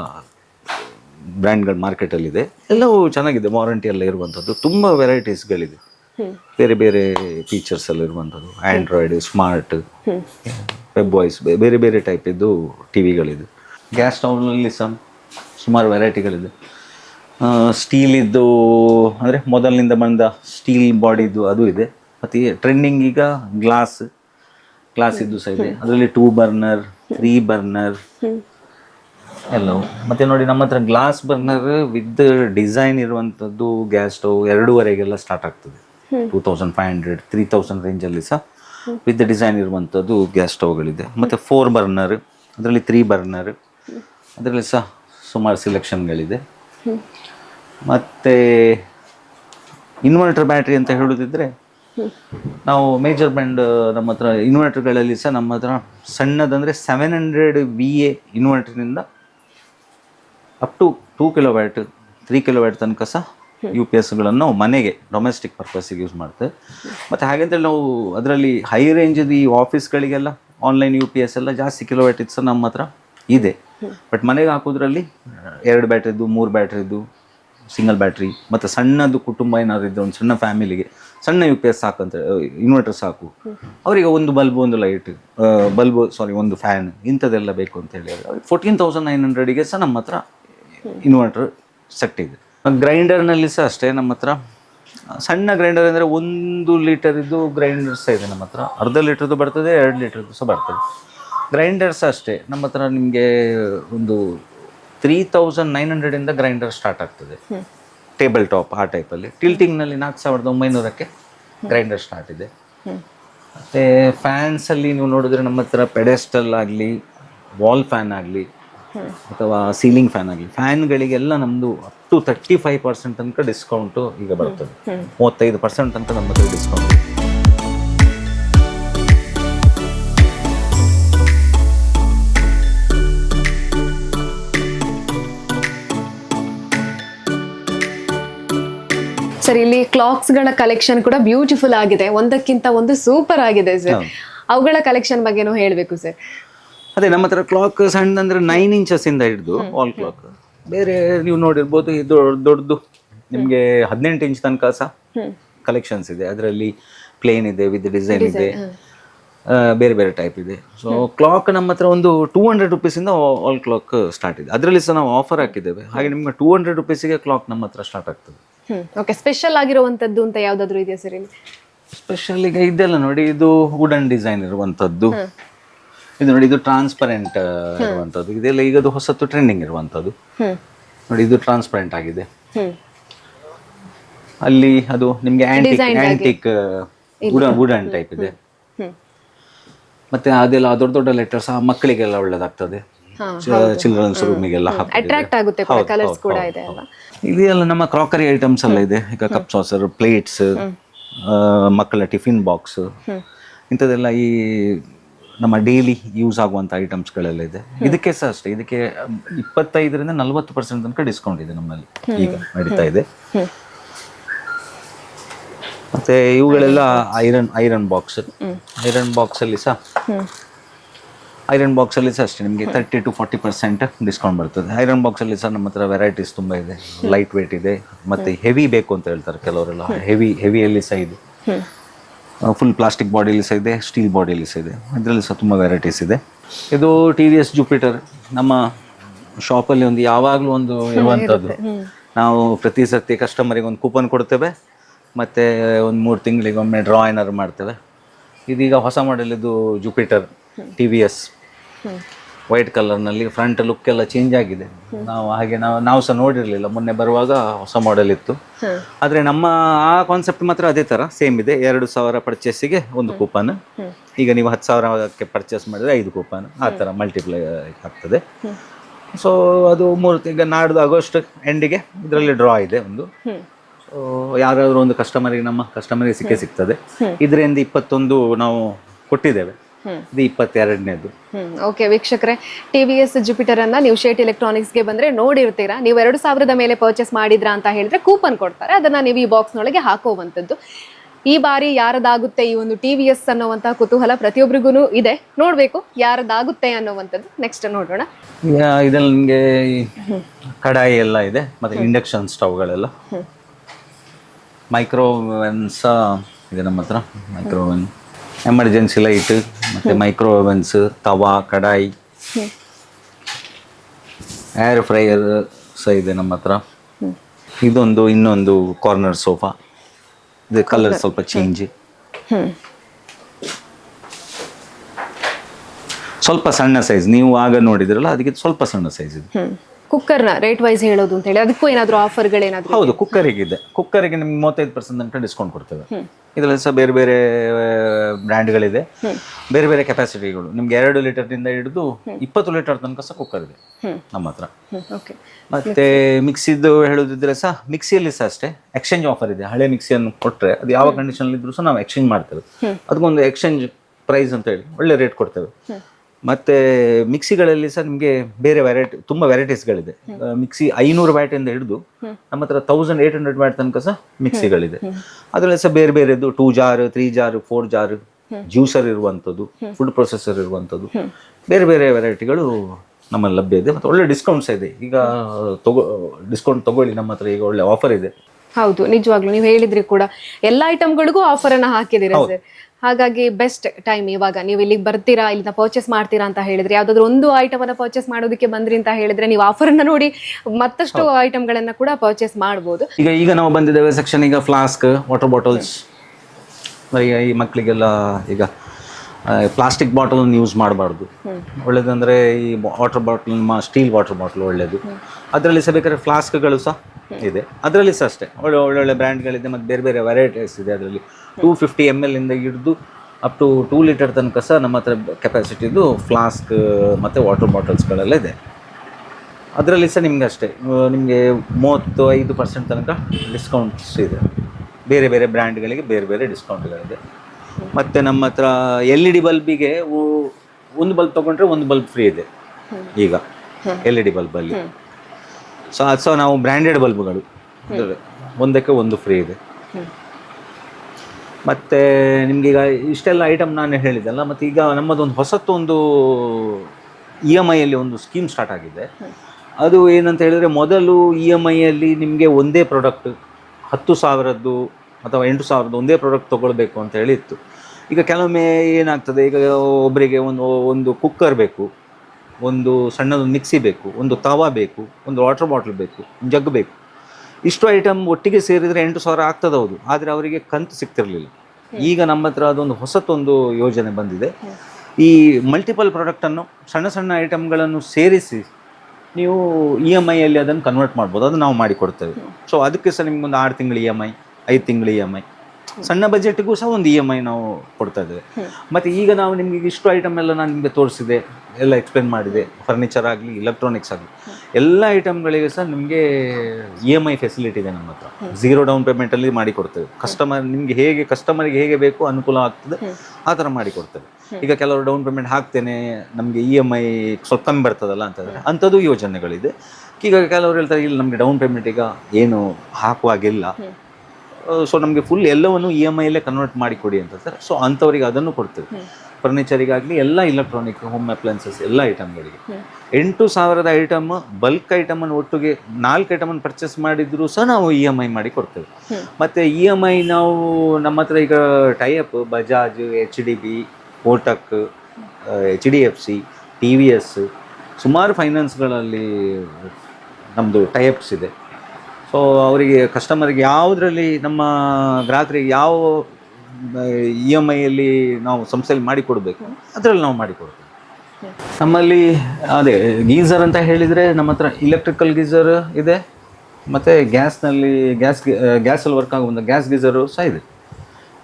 Speaker 1: ಬ್ರ್ಯಾಂಡ್ಗಳು ಮಾರ್ಕೆಟಲ್ಲಿದೆ ಎಲ್ಲವೂ ಚೆನ್ನಾಗಿದೆ ವಾರಂಟಿ ಎಲ್ಲ ಇರುವಂಥದ್ದು. ತುಂಬ ವೆರೈಟೀಸ್ಗಳಿದೆ ಬೇರೆ ಬೇರೆ ಫೀಚರ್ಸ್ ಎಲ್ಲ ಇರುವಂಥದ್ದು. ಆಂಡ್ರಾಯ್ಡ್ ಸ್ಮಾರ್ಟ್ ವೆಬ್ ವಾಯ್ಸ್ ಬೇರೆ ಬೇರೆ ಟೈಪ್ ಇದ್ದು ಟಿ ವಿಗಳಿದ್ದು ಗ್ಯಾಸ್ ಸ್ಟವ್ನಲ್ಲಿ ಸಹ ಸುಮಾರು ವೆರೈಟಿಗಳಿದೆ ಸ್ಟೀಲ್ ಇದ್ದು, ಅಂದರೆ ಮೊದಲಿನಿಂದ ಬಂದ ಸ್ಟೀಲ್ ಬಾಡಿದು ಅದು ಇದೆ. ಮತ್ತು ಟ್ರೆಂಡಿಂಗ್ ಈಗ ಗ್ಲಾಸ್ ಗ್ಲಾಸ್ ಇದ್ದು ಸಹ ಇದೆ. ಅದರಲ್ಲಿ ಟೂ ಬರ್ನರ್ ತ್ರೀ ಬರ್ನರ್ ಎಲ್ಲವು. ಮತ್ತೆ ನೋಡಿ ನಮ್ಮ ಹತ್ರ ಗ್ಲಾಸ್ ಬರ್ನರ್ ವಿತ್ ಡಿಸೈನ್ ಇರುವಂಥದ್ದು ಗ್ಯಾಸ್ ಸ್ಟವ್ ಎರಡೂವರೆಗೆಲ್ಲ ಸ್ಟಾರ್ಟ್ ಆಗ್ತದೆ. Two thousand five hundred three thousand ರೇಂಜಲ್ಲಿ ಸಹ ವಿತ್ ಡಿಸೈನ್ ಇರುವಂಥದ್ದು ಗ್ಯಾಸ್ ಸ್ಟವ್ಗಳಿದೆ ಮತ್ತು ಫೋರ್ ಬರ್ನರ್ ಅದರಲ್ಲಿ ತ್ರೀ ಬರ್ನರ್ ಅದರಲ್ಲಿ ಸಹ ಸುಮಾರು ಸಿಲೆಕ್ಷನ್ಗಳಿದೆ ಮತ್ತು ಇನ್ವರ್ಟರ್ ಬ್ಯಾಟ್ರಿ ಅಂತ ಹೇಳೋದಿದ್ರೆ ನಾವು ಮೇಜರ್ ಬ್ಯಾಂಡ್ ನಮ್ಮ ಹತ್ರ ಇನ್ವರ್ಟರ್ಗಳಲ್ಲಿ ಸಹ ನಮ್ಮ ಹತ್ರ ಸಣ್ಣದಂದರೆ seven hundred V A ಇನ್ವರ್ಟರ್ನಿಂದ up to two kilowatt three kilowatt ತನಕ ಸಹ ಯು ಪಿ ಎಸ್ಗಳನ್ನು ನಾವು ಮನೆಗೆ ಡೊಮೆಸ್ಟಿಕ್ ಪರ್ಪಸ್ಸಿಗೆ ಯೂಸ್ ಮಾಡ್ತೇವೆ ಮತ್ತು ಹಾಗಂತೇಳಿ ನಾವು ಅದರಲ್ಲಿ ಹೈ ರೇಂಜದ ಈ ಆಫೀಸ್ಗಳಿಗೆಲ್ಲ ಆನ್ಲೈನ್ ಯು ಪಿ ಎಸ್ ಎಲ್ಲ ಜಾಸ್ತಿ ಕಿಲೋ ನಮ್ಮ ಹತ್ರ ಇದೆ. ಬಟ್ ಮನೆಗೆ ಹಾಕೋದ್ರಲ್ಲಿ ಎರಡು ಬ್ಯಾಟ್ರಿದ್ದು ಮೂರು ಬ್ಯಾಟ್ರಿದ್ದು ಸಿಂಗಲ್ ಬ್ಯಾಟ್ರಿ ಮತ್ತು ಸಣ್ಣದು ಕುಟುಂಬ ಏನಾದ್ರು ಇದ್ದರೆ ಒಂದು ಸಣ್ಣ ಫ್ಯಾಮಿಲಿಗೆ ಸಣ್ಣ ಯು ಪಿ ಎಸ್ ಸಾಕಂತ ಇನ್ವರ್ಟರ್ ಸಾಕು. ಅವರಿಗೆ ಒಂದು ಬಲ್ಬ್ ಒಂದು ಲೈಟ್ ಬಲ್ಬ್ ಸಾರಿ ಒಂದು ಫ್ಯಾನ್ ಇಂಥದ್ದೆಲ್ಲ ಬೇಕು ಅಂತ ಹೇಳಿ ಫೋರ್ಟೀನ್ ತೌಸಂಡ್ ನೈನ್ ಹಂಡ್ರೆಡಿಗೆ ಸಹ ನಮ್ಮ ಹತ್ರ ಇನ್ವರ್ಟರ್ ಸೆಟ್ ಇದೆ. ಗ್ರೈಂಡರ್ನಲ್ಲಿ ಸಹ ಅಷ್ಟೇ ನಮ್ಮ ಹತ್ರ. ಸಣ್ಣ ಗ್ರೈಂಡರ್ ಅಂದರೆ ಒಂದು ಲೀಟರಿದ್ದು ಗ್ರೈಂಡರ್ ಸಹ ಇದೆ ನಮ್ಮ ಹತ್ರ. ಅರ್ಧ ಲೀಟ್ರದ್ದು ಬರ್ತದೆ ಎರಡು ಲೀಟ್ರದ್ದು ಸಹ ಬರ್ತದೆ. ಗ್ರೈಂಡರ್ ಸಹ ಅಷ್ಟೇ. ನಮ್ಮ ಹತ್ರ ನಿಮಗೆ ಒಂದು ತ್ರೀ ತೌಸಂಡ್ ನೈನ್ ಹಂಡ್ರೆಡಿಂದ ಗ್ರೈಂಡರ್ ಸ್ಟಾರ್ಟ್ ಆಗ್ತದೆ. ಟೇಬಲ್ ಟಾಪ್ ಆ ಟೈಪಲ್ಲಿ. ಟಿಲ್ಟಿಂಗ್ನಲ್ಲಿ ನಾಲ್ಕು ಸಾವಿರದ ಒಂಬೈನೂರಕ್ಕೆ ಗ್ರೈಂಡರ್ ಸ್ಟಾರ್ಟ್ ಇದೆ. ಮತ್ತು ಫ್ಯಾನ್ಸಲ್ಲಿ ನೀವು ನೋಡಿದ್ರೆ ನಮ್ಮ ಹತ್ರ ಪೆಡೆಸ್ಟಲ್ ಆಗಲಿ ವಾಲ್ ಫ್ಯಾನ್ ಆಗಲಿ ಅಥವಾ ಸೀಲಿಂಗ್ ಫ್ಯಾನ್ ಆಗಲಿ ಫ್ಯಾನ್ಗಳಿಗೆಲ್ಲ ನಮ್ಮದು up to thirty five percent ತನಕ ಡಿಸ್ಕೌಂಟು ಈಗ ಬರ್ತದೆ. ಮೂವತ್ತೈದು ಪರ್ಸೆಂಟ್ ತನಕ ನಮ್ಮ ಹತ್ರ ಡಿಸ್ಕೌಂಟ್
Speaker 2: ಸರ್ ಇಲ್ಲಿ ಕ್ಲಾಕ್ಸ್ಗಳ ಕಲೆಕ್ಷನ್ ಕೂಡ ಬ್ಯೂಟಿಫುಲ್ ಆಗಿದೆ. ಒಂದಕ್ಕಿಂತ ಒಂದು ಸೂಪರ್ ಆಗಿದೆ ಸರ್ ಅವುಗಳ ಕಲೆಕ್ಷನ್ ಬಗ್ಗೆನೂ ಹೇಳಬೇಕು ಸರ್
Speaker 1: ಅದೇ ನಮ್ಮ ಹತ್ರ ಕ್ಲಾಕ್ ಸಣ್ಣ ಅಂದ್ರೆ ನೈನ್ ಇಂಚಸ್ ಇಂದ ಹಿಡಿದು ಆಲ್ ಕ್ಲಾಕ್ ಬೇರೆ ನೀವು ನೋಡಿರ್ಬೋದು ಇದು ದೊಡ್ಡದು. ನಿಮಗೆ ಹದಿನೆಂಟು ಇಂಚ್ ತನಕ ಸಹ ಕಲೆಕ್ಷನ್ಸ್ ಇದೆ. ಅದರಲ್ಲಿ ಪ್ಲೇನ್ ಇದೆ ವಿತ್ ಡಿಸೈನ್ ಇದೆ. ಬೇರೆ ಬೇರೆ ಟೈಪ್ ಇದೆ. ಸೊ ಕ್ಲಾಕ್ ನಮ್ಮ ಹತ್ರ ಒಂದು ಟೂ ಹಂಡ್ರೆಡ್ ಇಂದ ಆಲ್ ಕ್ಲಾಕ್ ಸ್ಟಾರ್ಟ್ ಇದೆ. ಅದರಲ್ಲಿ ಸಹ ನಾವು ಆಫರ್ ಹಾಕಿದ್ದೇವೆ. ಹಾಗೆ ನಿಮ್ಗೆ ಟೂ ಹಂಡ್ರೆಡ್ ರುಪೀಸ್ಗೆ ಕ್ಲಾಕ್ ನಮ್ಮ ಹತ್ರ ಸ್ಟಾರ್ಟ್ ಆಗ್ತದೆ.
Speaker 2: ಓಕೆ ಸ್ಪೆಷಲ್ ಆಗಿರುವಂತದ್ದು ಅಂತ ಯಾವ್ದಾದ್ರು ಇದೆಯಾ ಸರ್
Speaker 1: ಸ್ಪೆಷಲ್ ಈಗ ಇದೆಲ್ಲ ನೋಡಿ ಇದು ವುಡನ್ ಡಿಸೈನ್ ಇರುವಂಥದ್ದು. ಇದು ನೋಡಿ ಇದು ಟ್ರಾನ್ಸ್ಪರೆಂಟ್ ಇರುವಂಥದ್ದು. ಇದೆಲ್ಲ ಈಗ ಅದು ಹೊಸತು ಟ್ರೆಂಡಿಂಗ್
Speaker 2: ಇರುವಂತದ್ದು
Speaker 1: ನೋಡಿ ಇದು ಟ್ರಾನ್ಸ್ಪರೆಂಟ್ ಆಗಿದೆ. ಅಲ್ಲಿ ಅದು ನಿಮ್ಗೆ ಆಂಟಿಕ್ ಆಂಟಿಕ್ ವುಡನ್ ಟೈಪ್ ಇದೆ. ಮತ್ತೆ ಅದೆಲ್ಲ ದೊಡ್ಡ ದೊಡ್ಡ ಲೆಟರ್ಸ್ ಮಕ್ಕಳಿಗೆಲ್ಲ ಒಳ್ಳೇದಾಗ್ತದೆ. ಚಿಲ್ಡ್ರನ್ಸ್ ರೂಮಿಗೆಲ್ಲ
Speaker 2: ಅಟ್ರಾಕ್ಟ್ ಆಗುತ್ತೆ ಕಲರ್ಸ್ ಕೂಡ ಇದೆ ಅಲ್ವಾ?
Speaker 1: ಇದೆಲ್ಲ ನಮ್ಮ ಕ್ರಾಕರಿ ಐಟಮ್ಸ್ ಎಲ್ಲ ಇದೆ. ಈಗ ಕಪ್ ಸಾಸರ್ ಪ್ಲೇಟ್ಸ್ ಮಕ್ಕಳ ಟಿಫಿನ್ ಬಾಕ್ಸ್ ಇಂಥದ್ದೆಲ್ಲ ಈ ನಮ್ಮ ಡೈಲಿ ಯೂಸ್ ಆಗುವಂಥ ಐಟಮ್ಸ್ಗಳೆಲ್ಲ ಇದೆ ಇದಕ್ಕೆ ಸಹ ಅಷ್ಟೇ ಇದಕ್ಕೆ ಇಪ್ಪತ್ತೈದರಿಂದ ನಲವತ್ತು ಪರ್ಸೆಂಟ್ ತನಕ ಡಿಸ್ಕೌಂಟ್ ಇದೆ ನಮ್ಮಲ್ಲಿ ಈಗ ನಡೀತಾ ಇದೆ. ಮತ್ತೆ ಇವುಗಳೆಲ್ಲ ಐರನ್ ಐರನ್ ಬಾಕ್ಸ್ ಐರನ್ ಬಾಕ್ಸಲ್ಲಿ ಸಹ ಐರನ್ ಬಾಕ್ಸಲ್ಲಿ ಸಹ ಅಷ್ಟೇ ನಿಮಗೆ thirty two forty percent discount ಬರ್ತದೆ. ಐರನ್ ಬಾಕ್ಸ್ ಅಲ್ಲಿ ಸಹ ನಮ್ಮ ಹತ್ರ ವೆರೈಟೀಸ್ ತುಂಬ ಇದೆ. ಲೈಟ್ ವೆಯ್ಟ್ ಇದೆ ಮತ್ತೆ ಹೆವಿ ಬೇಕು ಅಂತ ಹೇಳ್ತಾರೆ ಕೆಲವರೆಲ್ಲ. ಹೆವಿ ಹೆವಿಯಲ್ಲಿ ಸಹ ಇದೆ. ಫುಲ್ ಪ್ಲಾಸ್ಟಿಕ್ ಬಾಡಿಲಿ ಸಹ ಇದೆ ಸ್ಟೀಲ್ ಬಾಡಿಲಿ ಸಹ ಇದೆ. ಇದರಲ್ಲಿ ಸಹ ತುಂಬ ವೆರೈಟೀಸ್ ಇದೆ. ಇದು ಟಿ ವಿ ಎಸ್ ಜುಪಿಟರ್ ನಮ್ಮ ಶಾಪಲ್ಲಿ ಒಂದು ಯಾವಾಗಲೂ ಒಂದು ಇರುವಂಥದ್ದು ನಾವು ಪ್ರತಿ ಸರ್ತಿ ಕಸ್ಟಮರಿಗೆ ಒಂದು ಕೂಪನ್ ಕೊಡ್ತೇವೆ ಮತ್ತು ಒಂದು ಮೂರು ತಿಂಗಳಿಗೆ ಒಮ್ಮೆ ಡ್ರಾ ಏನಾದ್ರು ಮಾಡ್ತೇವೆ. ಇದೀಗ ಹೊಸ ಮಾಡೆಲ್ ಇದು Jupiter T V S white ಕಲರ್ನಲ್ಲಿ front look ಎಲ್ಲ ಚೇಂಜ್ ಆಗಿದೆ. ನಾವು ಹಾಗೆ ನಾವು ನಾವು ಸಹ ನೋಡಿರಲಿಲ್ಲ. ಮೊನ್ನೆ ಬರುವಾಗ ಹೊಸ ಮಾಡೆಲ್ ಇತ್ತು. ಆದರೆ ನಮ್ಮ ಆ ಕಾನ್ಸೆಪ್ಟ್ ಮಾತ್ರ ಅದೇ ಥರ ಸೇಮ್ ಇದೆ. ಎರಡು ಸಾವಿರ ಪರ್ಚೇಸಿಗೆ ಒಂದು ಕೂಪನ್ ಈಗ ನೀವು ಹತ್ತು ಸಾವಿರಕ್ಕೆ ಪರ್ಚೇಸ್ ಮಾಡಿದ್ರೆ ಐದು ಕೂಪನ್ ಆ ಥರ ಮಲ್ಟಿಪ್ಲೈ ಆಗ್ತದೆ. ಸೊ ಅದು ಮೂರು ಈಗ ನಾಡ್ದು ಆಗಸ್ಟ್ ಎಂಡಿಗೆ ಇದರಲ್ಲಿ ಡ್ರಾ ಇದೆ ಒಂದು. ಸೊ ಯಾರಾದರೂ ಒಂದು ಕಸ್ಟಮರಿಗೆ ನಮ್ಮ ಕಸ್ಟಮರಿಗೆ ಸಿಕ್ಕೇ ಸಿಗ್ತದೆ. ಇದರಿಂದ ಇಪ್ಪತ್ತೊಂದು ನಾವು ಕೊಟ್ಟಿದ್ದೇವೆ. ಇದು ಇಪ್ಪತ್ತೆರಡನೇದು.
Speaker 2: ಓಕೆ ವೀಕ್ಷಕರೇ ಟಿ ವಿ ಎಸ್ ಜುಪಿಟರ್ ಅನ್ನ ನೀವು ಶೇಟ್ ಎಲೆಕ್ಟ್ರಾನಿಕ್ಸ್ಗೆ ಬಂದ್ರೆ ನೋಡಿರ್ತೀರಾ. ನೀವು ಎರಡು ಸಾವಿರದ ಮೇಲೆ ಪರ್ಚೇಸ್ ಮಾಡಿದ್ರಾ ಅಂತ ಹೇಳಿದ್ರೆ ಕೂಪನ್ ಕೊಡ್ತಾರೆ. ಅದನ್ನ ನೀವು ಈ ಬಾಕ್ಸ್ ನೊಳಗೆ ಹಾಕುವಂಥದ್ದು. ಈ ಬಾರಿ ಯಾರದಾಗುತ್ತೆ ಈ ಒಂದು ಟಿ ವಿ ಎಸ್ ಅನ್ನುವಂತಹ ಕುತೂಹಲ ಪ್ರತಿಯೊಬ್ಬರಿಗೂ ಇದೆ. ನೋಡ್ಬೇಕು ಯಾರದಾಗುತ್ತೆ ಅನ್ನುವಂಥದ್ದು. ನೆಕ್ಸ್ಟ್ ನೋಡೋಣ.
Speaker 1: ಇದ್ರಲ್ಲಿ ನಿಮಗೆ ಕಡಾಯಿ ಎಲ್ಲ ಇದೆ ಮತ್ತೆ ಇಂಡಕ್ಷನ್ ಸ್ಟವ್ಗಳೆಲ್ಲ. ಮೈಕ್ರೋವೆನ್ ಸಹ ಇದೆ ನಮ್ಮ ಹತ್ರ ಮೈಕ್ರೋವೆನ್ ಎಮರ್ಜೆನ್ಸಿ ಲೈಟ್ ಮತ್ತೆ ಮೈಕ್ರೋವೆನ್ಸ್ ತವಾ ಕಡಾಯಿ. ಏರ್ ಫ್ರೈಯರ್ ಸಹ ಇದೆ ನಮ್ಮ ಹತ್ರ. ಇದೊಂದು ಇನ್ನೊಂದು ಕಾರ್ನರ್ ಸೋಫಾ ಇದು ಕಲರ್ ಸ್ವಲ್ಪ ಚೇಂಜ್ ಸ್ವಲ್ಪ ಸಣ್ಣ ಸೈಜ್ ನೀವು ಆಗ ನೋಡಿದ್ರಲ್ಲ ಅದಕ್ಕೆ ಸ್ವಲ್ಪ ಸಣ್ಣ ಸೈಜ್ ಇದೆ.
Speaker 2: ಕುಕ್ಕರ್ನ ರೇಟ್ ವೈಸ್ ಹೇಳೋದು ಅಂತ ಹೇಳಿ ಅದಕ್ಕೂ ಏನಾದರೂ ಆಫರ್ಗಳೇನಾದರೂ
Speaker 1: ಹೌದು ಕುಕ್ಕರಿಗೆ ಇದೆ. ಕುಕ್ಕರಿಗೆ ನಿಮ್ಗೆ ಮೂವತ್ತೈದು ಪರ್ಸೆಂಟ್ ತನಕ ಡಿಸ್ಕೌಂಟ್ ಕೊಡ್ತೇವೆ. ಇದರಲ್ಲಿ ಸಹ ಬೇರೆ ಬೇರೆ ಬ್ರ್ಯಾಂಡ್ಗಳಿದೆ ಬೇರೆ ಬೇರೆ ಕೆಪಾಸಿಟಿಗಳು ನಿಮ್ಗೆ ಎರಡು ಲೀಟರ್ನಿಂದ ಹಿಡಿದು ಇಪ್ಪತ್ತು ಲೀಟರ್ ತನಕ ಸಹ ಕುಕ್ಕರ್ ಇದೆ. ನಮ್ಮ ಹತ್ರ. ಮತ್ತೆ ಮಿಕ್ಸಿದು ಹೇಳೋದಿದ್ರೆ ಸಹ ಮಿಕ್ಸಿಯಲ್ಲಿ ಸಹ ಅಷ್ಟೇ ಎಕ್ಸ್ಚೇಂಜ್ ಆಫರ್ ಇದೆ. ಹಳೆ ಮಿಕ್ಸಿಯನ್ನು ಕೊಟ್ಟರೆ ಅದು ಯಾವ ಕಂಡೀಷನ್ ಇದ್ರೂ ಸಹ ನಾವು ಎಕ್ಸ್ಚೇಂಜ್ ಮಾಡ್ತೇವೆ. ಅದಕ್ಕೊಂದು ಎಕ್ಸ್ಚೇಂಜ್ ಪ್ರೈಸ್ ಅಂತ ಹೇಳಿ ಒಳ್ಳೆ ರೇಟ್ ಕೊಡ್ತೇವೆ. ಮತ್ತೆ ಮಿಕ್ಸಿಗಳಲ್ಲಿ ಸಹ ನಿಮಗೆ ಬೇರೆ ವೆರೈಟಿ ತುಂಬ ವೆರೈಟೀಸ್ಗಳಿದೆ ಮಿಕ್ಸಿ ಐನೂರು ವ್ಯಾಟಿಂದ ಹಿಡಿದು ನಮ್ಮ ಹತ್ರ ತೌಸಂಡ್ ಏಟ್ ಹಂಡ್ರೆಡ್ ವ್ಯಾಟ್ ತನಕ ಸಹ ಮಿಕ್ಸಿಗಳಿದೆ. ಅದರಲ್ಲಿ ಸಹ ಬೇರೆ ಬೇರೆದು two jar three jar four jar juicer ಇರುವಂಥದ್ದು ಫುಡ್ ಪ್ರೊಸೆಸರ್ ಇರುವಂಥದ್ದು. ಬೇರೆ ಬೇರೆ ವೆರೈಟಿಗಳು ನಮ್ಮಲ್ಲಿ ಲಭ್ಯ ಇದೆ ಮತ್ತು ಒಳ್ಳೆ ಡಿಸ್ಕೌಂಟ್ಸ್ ಇದೆ. ಈಗ ತಗೋ ಡಿಸ್ಕೌಂಟ್ ತಗೊಳ್ಳಿ ನಮ್ಮ ಹತ್ರ ಈಗ ಒಳ್ಳೆ ಆಫರ್ ಇದೆ.
Speaker 2: ಹೌದು ನಿಜವಾಗ್ಲೂ ನೀವು ಹೇಳಿದ್ರಿ ಕೂಡ ಎಲ್ಲ ಐಟಮ್ಗಳಿಗೂ ಆಫರ್ ಅನ್ನ ಹಾಕಿದ್ದೀರಾ ಸರ್ ಹಾಗಾಗಿ ಬೆಸ್ಟ್ ಟೈಮ್ ಇವಾಗ. ನೀವು ಇಲ್ಲಿಗೆ ಬರ್ತೀರಾ ಇಲ್ಲಿಂದ ಪರ್ಚೇಸ್ ಮಾಡ್ತೀರಾ ಅಂತ ಹೇಳಿದ್ರೆ ಯಾವ್ದಾದ್ರು ಒಂದು ಐಟಮ್ ಅನ್ನ ಪರ್ಚೇಸ್ ಮಾಡೋದಕ್ಕೆ ಬಂದ್ರಿ ಅಂತ ಹೇಳಿದ್ರೆ ನೀವು ಆಫರ್ ಅನ್ನ ನೋಡಿ ಮತ್ತಷ್ಟು ಐಟಮ್ಗಳನ್ನ ಕೂಡ ಪರ್ಚೇಸ್ ಮಾಡಬಹುದು
Speaker 1: ಈಗ ಈಗ ನಾವು ಬಂದಿದ್ದೇವೆ ಸೆಕ್ಷನ್ ಈಗ ಫ್ಲಾಸ್ಕ್ ವಾಟರ್ ಬಾಟಲ್ಸ್ ಈಗ ಈ ಮಕ್ಕಳಿಗೆಲ್ಲ ಈಗ ಪ್ಲಾಸ್ಟಿಕ್ ಬಾಟಲ್ ಯೂಸ್ ಮಾಡಬಾರ್ದು. ಒಳ್ಳೇದಂದ್ರೆ ಈ water bottle steel water bottle ಒಳ್ಳೇದು. ಅದರಲ್ಲಿ ಸಹ ಬೇಕಾದ್ರೆ ಫ್ಲಾಸ್ಕ್ಗಳು ಸಹ ಇದೆ. ಅದರಲ್ಲಿ ಸಹ ಅಷ್ಟೇ. ಒಳ್ಳೆ ಒಳ್ಳೊಳ್ಳೆ ಬ್ರ್ಯಾಂಡ್ಗಳಿದೆ ಮತ್ತು ಬೇರೆ ಬೇರೆ ವೆರೈಟೀಸ್ ಇದೆ ಅದರಲ್ಲಿ. ಟೂ ಫಿಫ್ಟಿ ಎಂ ಎಲ್ ಇಂದ ಹಿಡಿದು ಅಪ್ ಟು ಟೂ ಲೀಟರ್ ತನಕ ಸಹ ನಮ್ಮ ಹತ್ರ ಕೆಪಾಸಿಟಿದು ಫ್ಲಾಸ್ಕ್ ಮತ್ತು ವಾಟರ್ ಬಾಟಲ್ಸ್ಗಳೆಲ್ಲ ಇದೆ. ಅದರಲ್ಲಿ ಸಹ ನಿಮ್ಗೆ ಅಷ್ಟೇ. ನಿಮಗೆ ಮೂವತ್ತು ಐದು ಪರ್ಸೆಂಟ್ ತನಕ ಡಿಸ್ಕೌಂಟ್ಸ್ ಇದೆ. ಬೇರೆ ಬೇರೆ ಬ್ರ್ಯಾಂಡ್ಗಳಿಗೆ ಬೇರೆ ಬೇರೆ ಡಿಸ್ಕೌಂಟ್ಗಳಿದೆ ಮತ್ತು ನಮ್ಮ ಹತ್ರ ಎಲ್ ಇ ಡಿ ಬಲ್ಬಿಗೆ ಒಂದು ಬಲ್ಬ್ ತೊಗೊಂಡ್ರೆ ಒಂದು ಬಲ್ಬ್ ಫ್ರೀ ಇದೆ. ಈಗ ಎಲ್ ಇ ಡಿ ಬಲ್ಬಲ್ಲಿ. ಸೊ ಅದು ಸಹ ನಾವು ಬ್ರ್ಯಾಂಡೆಡ್ ಬಲ್ಬ್ಗಳು. ಒಂದಕ್ಕೆ ಒಂದು ಫ್ರೀ ಇದೆ. ಮತ್ತು ನಿಮಗೀಗ ಇಷ್ಟೆಲ್ಲ ಐಟಮ್ ನಾನು ಹೇಳಿದ್ದಲ್ಲ ಮತ್ತು ಈಗ ನಮ್ಮದೊಂದು ಹೊಸತ್ತೊಂದು ಇ ಎಂ ಐಯಲ್ಲಿ ಒಂದು ಸ್ಕೀಮ್ ಸ್ಟಾರ್ಟ್ ಆಗಿದೆ. ಅದು ಏನಂತ ಹೇಳಿದರೆ ಮೊದಲು ಇ ಎಂ ಐಯಲ್ಲಿ ನಿಮಗೆ ಒಂದೇ ಪ್ರಾಡಕ್ಟ್ ಹತ್ತು ಸಾವಿರದ್ದು ಅಥವಾ ಎಂಟು ಸಾವಿರದ್ದು ಒಂದೇ ಪ್ರಾಡಕ್ಟ್ ತೊಗೊಳ್ಬೇಕು ಅಂತ ಹೇಳಿತ್ತು. ಈಗ ಕೆಲವೊಮ್ಮೆ ಏನಾಗ್ತದೆ ಈಗ ಒಬ್ಬರಿಗೆ ಒಂದು ಒಂದು ಕುಕ್ಕರ್ ಬೇಕು. ಒಂದು ಸಣ್ಣದೊಂದು ಮಿಕ್ಸಿ ಬೇಕು ಒಂದು ತವಾ ಬೇಕು ಒಂದು ವಾಟರ್ ಬಾಟ್ಲ್ ಬೇಕು ಜಗ್ ಬೇಕು. ಇಷ್ಟು ಐಟಮ್ ಒಟ್ಟಿಗೆ ಸೇರಿದರೆ ಎಂಟು ಸಾವಿರ ಆಗ್ತದೆ ಹೌದು. ಆದರೆ ಅವರಿಗೆ ಕಂತು ಸಿಗ್ತಿರಲಿಲ್ಲ. ಈಗ ನಮ್ಮ ಹತ್ರ ಅದೊಂದು ಹೊಸತೊಂದು ಯೋಜನೆ ಬಂದಿದೆ. ಈ ಮಲ್ಟಿಪಲ್ ಪ್ರಾಡಕ್ಟನ್ನು ಸಣ್ಣ ಸಣ್ಣ ಐಟಮ್ಗಳನ್ನು ಸೇರಿಸಿ ನೀವು ಇ ಎಂ ಐಯಲ್ಲಿ ಅದನ್ನು ಕನ್ವರ್ಟ್ ಮಾಡ್ಬೋದು. ಅದು ನಾವು ಮಾಡಿಕೊಡ್ತೇವೆ. ಸೊ ಅದಕ್ಕೆ ಸಹ ನಿಮ್ಗೊಂದು ಆರು ತಿಂಗಳು ಇ ಎಂ ಐ ಐದು ತಿಂಗಳು ಇ ಎಂ ಐ ಸಣ್ಣ ಬಜೆಟ್ಗೂ ಸಹ ಒಂದು ಇ ಎಂ ಐ ನಾವು ಕೊಡ್ತಾ ಇದ್ದೇವೆ. ಮತ್ತು ಈಗ ನಾವು ನಿಮಗೆ ಇಷ್ಟು ಐಟಮ್ ಎಲ್ಲ ನಾನು ನಿಮಗೆ ತೋರಿಸಿದೆ, ಎಲ್ಲ ಎಕ್ಸ್ಪ್ಲೇನ್ ಮಾಡಿದೆ. ಫರ್ನಿಚರ್ ಆಗಲಿ ಇಲೆಕ್ಟ್ರಾನಿಕ್ಸ್ ಆಗಲಿ. ಎಲ್ಲ ಐಟಮ್ಗಳಿಗೆ ಸಹ ನಿಮಗೆ ಇ ಎಂ ಐ ಫೆಸಿಲಿಟಿ ಇದೆ ನಮ್ಮ ಹತ್ರ. ಝೀರೋ ಡೌನ್ ಪೇಮೆಂಟಲ್ಲಿ ಮಾಡಿಕೊಡ್ತೇವೆ ಕಸ್ಟಮರ್ ನಿಮಗೆ ಹೇಗೆ ಕಸ್ಟಮರ್ಗೆ ಹೇಗೆ ಬೇಕು ಅನುಕೂಲ ಆಗ್ತದೆ, ಆ ಥರ ಮಾಡಿಕೊಡ್ತೇವೆ ಈಗ ಕೆಲವರು ಡೌನ್ ಪೇಮೆಂಟ್ ಹಾಕ್ತೇನೆ, ನಮಗೆ ಇ ಎಂ ಐ ಸ್ವಲ್ಪ ಕಮ್ಮಿ ಬರ್ತದಲ್ಲ ಅಂತಂದರೆ ಅಂಥದ್ದು ಯೋಜನೆಗಳಿದೆ. ಈಗ ಕೆಲವರು ಹೇಳ್ತಾರೆ, ಇಲ್ಲಿ, ನಮಗೆ ಡೌನ್ ಪೇಮೆಂಟ್ ಈಗ ಏನು ಹಾಕುವಾಗಿಲ್ಲ. ಸೊ ನಮಗೆ ಫುಲ್ ಎಲ್ಲವನ್ನು ಇ ಎಂ ಐಲೇ ಕನ್ವರ್ಟ್ ಮಾಡಿ ಕೊಡಿ ಅಂತ ಸರ್. ಸೊ ಅಂಥವ್ರಿಗೆ ಅದನ್ನು ಕೊಡ್ತೇವೆ. ಫರ್ನಿಚರಿಗಾಗಲಿ ಎಲ್ಲ ಇಲೆಕ್ಟ್ರಾನಿಕ್ ಹೋಮ್ ಅಪ್ಲಯನ್ಸಸ್ ಎಲ್ಲ ಐಟಮ್ಗಳಿಗೆ ಎಂಟು ಸಾವಿರದ ಐಟಮ್ ಬಲ್ಕ್ ಐಟಮನ್ನು ಒಟ್ಟಿಗೆ ನಾಲ್ಕು ಐಟಮನ್ನು ಪರ್ಚೇಸ್ ಮಾಡಿದ್ರು ಸಹ ನಾವು ಇ ಎಂ ಐ ಮಾಡಿ ಕೊಡ್ತೇವೆ. ಮತ್ತು ಇ ಎಂ ಐ ನಾವು ನಮ್ಮ ಹತ್ರ ಈಗ tie up Bajaj H D B Kotak H D F C T V S ಸುಮಾರು ಫೈನಾನ್ಸ್ಗಳಲ್ಲಿ ನಮ್ಮದು ಟೈಅಪ್ಸ್ ಇದೆ. ಸೊ ಅವರಿಗೆ ಕಸ್ಟಮರ್ಗೆ ಯಾವುದರಲ್ಲಿ ನಮ್ಮ ಗ್ರಾಹಕರಿಗೆ ಯಾವ ಇ ಎಂ ಐಯಲ್ಲಿ ನಾವು ಸಂಸ್ಥೆಯಲ್ಲಿ ಮಾಡಿಕೊಡಬೇಕು, ಅದರಲ್ಲಿ ನಾವು ಮಾಡಿಕೊಡ್ತೇವೆ. ನಮ್ಮಲ್ಲಿ ಅದೇ ಗೀಸರ್ ಅಂತ ಹೇಳಿದರೆ ನಮ್ಮ ಹತ್ರ ಇಲೆಕ್ಟ್ರಿಕಲ್ ಗೀಸರ್ ಇದೆ, ಮತ್ತು ಗ್ಯಾಸ್ನಲ್ಲಿ, ಗ್ಯಾಸ್ ಗ್ಯಾಸಲ್ಲಿ ವರ್ಕ್ ಆಗುವಂಥ ಗ್ಯಾಸ್ ಗೀಝರು ಸಹ ಇದೆ.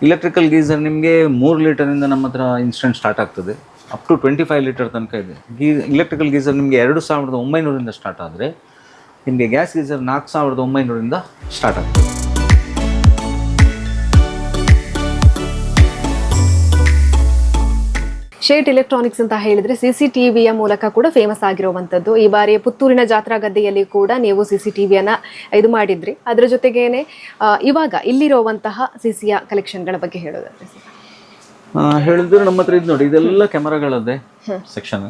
Speaker 1: ಇಲೆಕ್ಟ್ರಿಕಲ್ ಗೀಸರ್ ನಿಮಗೆ ಮೂರು ಲೀಟರಿಂದ ನಮ್ಮ ಹತ್ರ ಇನ್ಸ್ಟೆಂಟ್ ಸ್ಟಾರ್ಟ್ ಆಗ್ತದೆ up to twenty five litre ತನಕ ಇದೆ. ಗೀ ಇಲೆಕ್ಟ್ರಿಕಲ್ ಗೀಸರ್ ನಿಮಗೆ ಎರಡು ಸಾವಿರದ ಒಂಬೈನೂರಿಂದ ಸ್ಟಾರ್ಟ್ ಆದರೆ ನಿಮಗೆ ಗ್ಯಾಸ್ ಗೀಸರ್ ನಾಲ್ಕು ಸಾವಿರದ ಒಂಬೈನೂರಿಂದ ಸ್ಟಾರ್ಟ್ ಆಗ್ತದೆ
Speaker 2: ಶೇಟ್ ಎಲೆಕ್ಟ್ರಾನಿಕ್ಸ್ ಅಂತ ಹೇಳಿದ್ರೆ ಸಿಸಿ ಟಿವಿಯ ಮೂಲಕ ಕೂಡ ಫೇಮಸ್ ಆಗಿರುವಂಥದ್ದು. ಈ ಬಾರಿ ಪುತ್ತೂರಿನ ಜಾತ್ರಾ ಗದ್ದೆಯಲ್ಲಿ ಕೂಡ ನೀವು ಸಿಸಿ ಟಿವಿಯನ್ನ ಇದು ಮಾಡಿದ್ರಿ. ಅದರ ಜೊತೆಗೇನೆ ಇವಾಗ ಇಲ್ಲಿರುವಂತಹ ಸಿಸಿಯ ಕಲೆಕ್ಷನ್ಗಳ ಬಗ್ಗೆ ಹೇಳೋದಾದ್ರೆ
Speaker 1: ಹೇಳಿದ್ರೆ ನಮ್ಮ ಹತ್ರ ಇದು ನೋಡಿ ಇದೆಲ್ಲ ಕ್ಯಾಮರಾಗಳದ್ದೇ ಸೆಕ್ಷನ್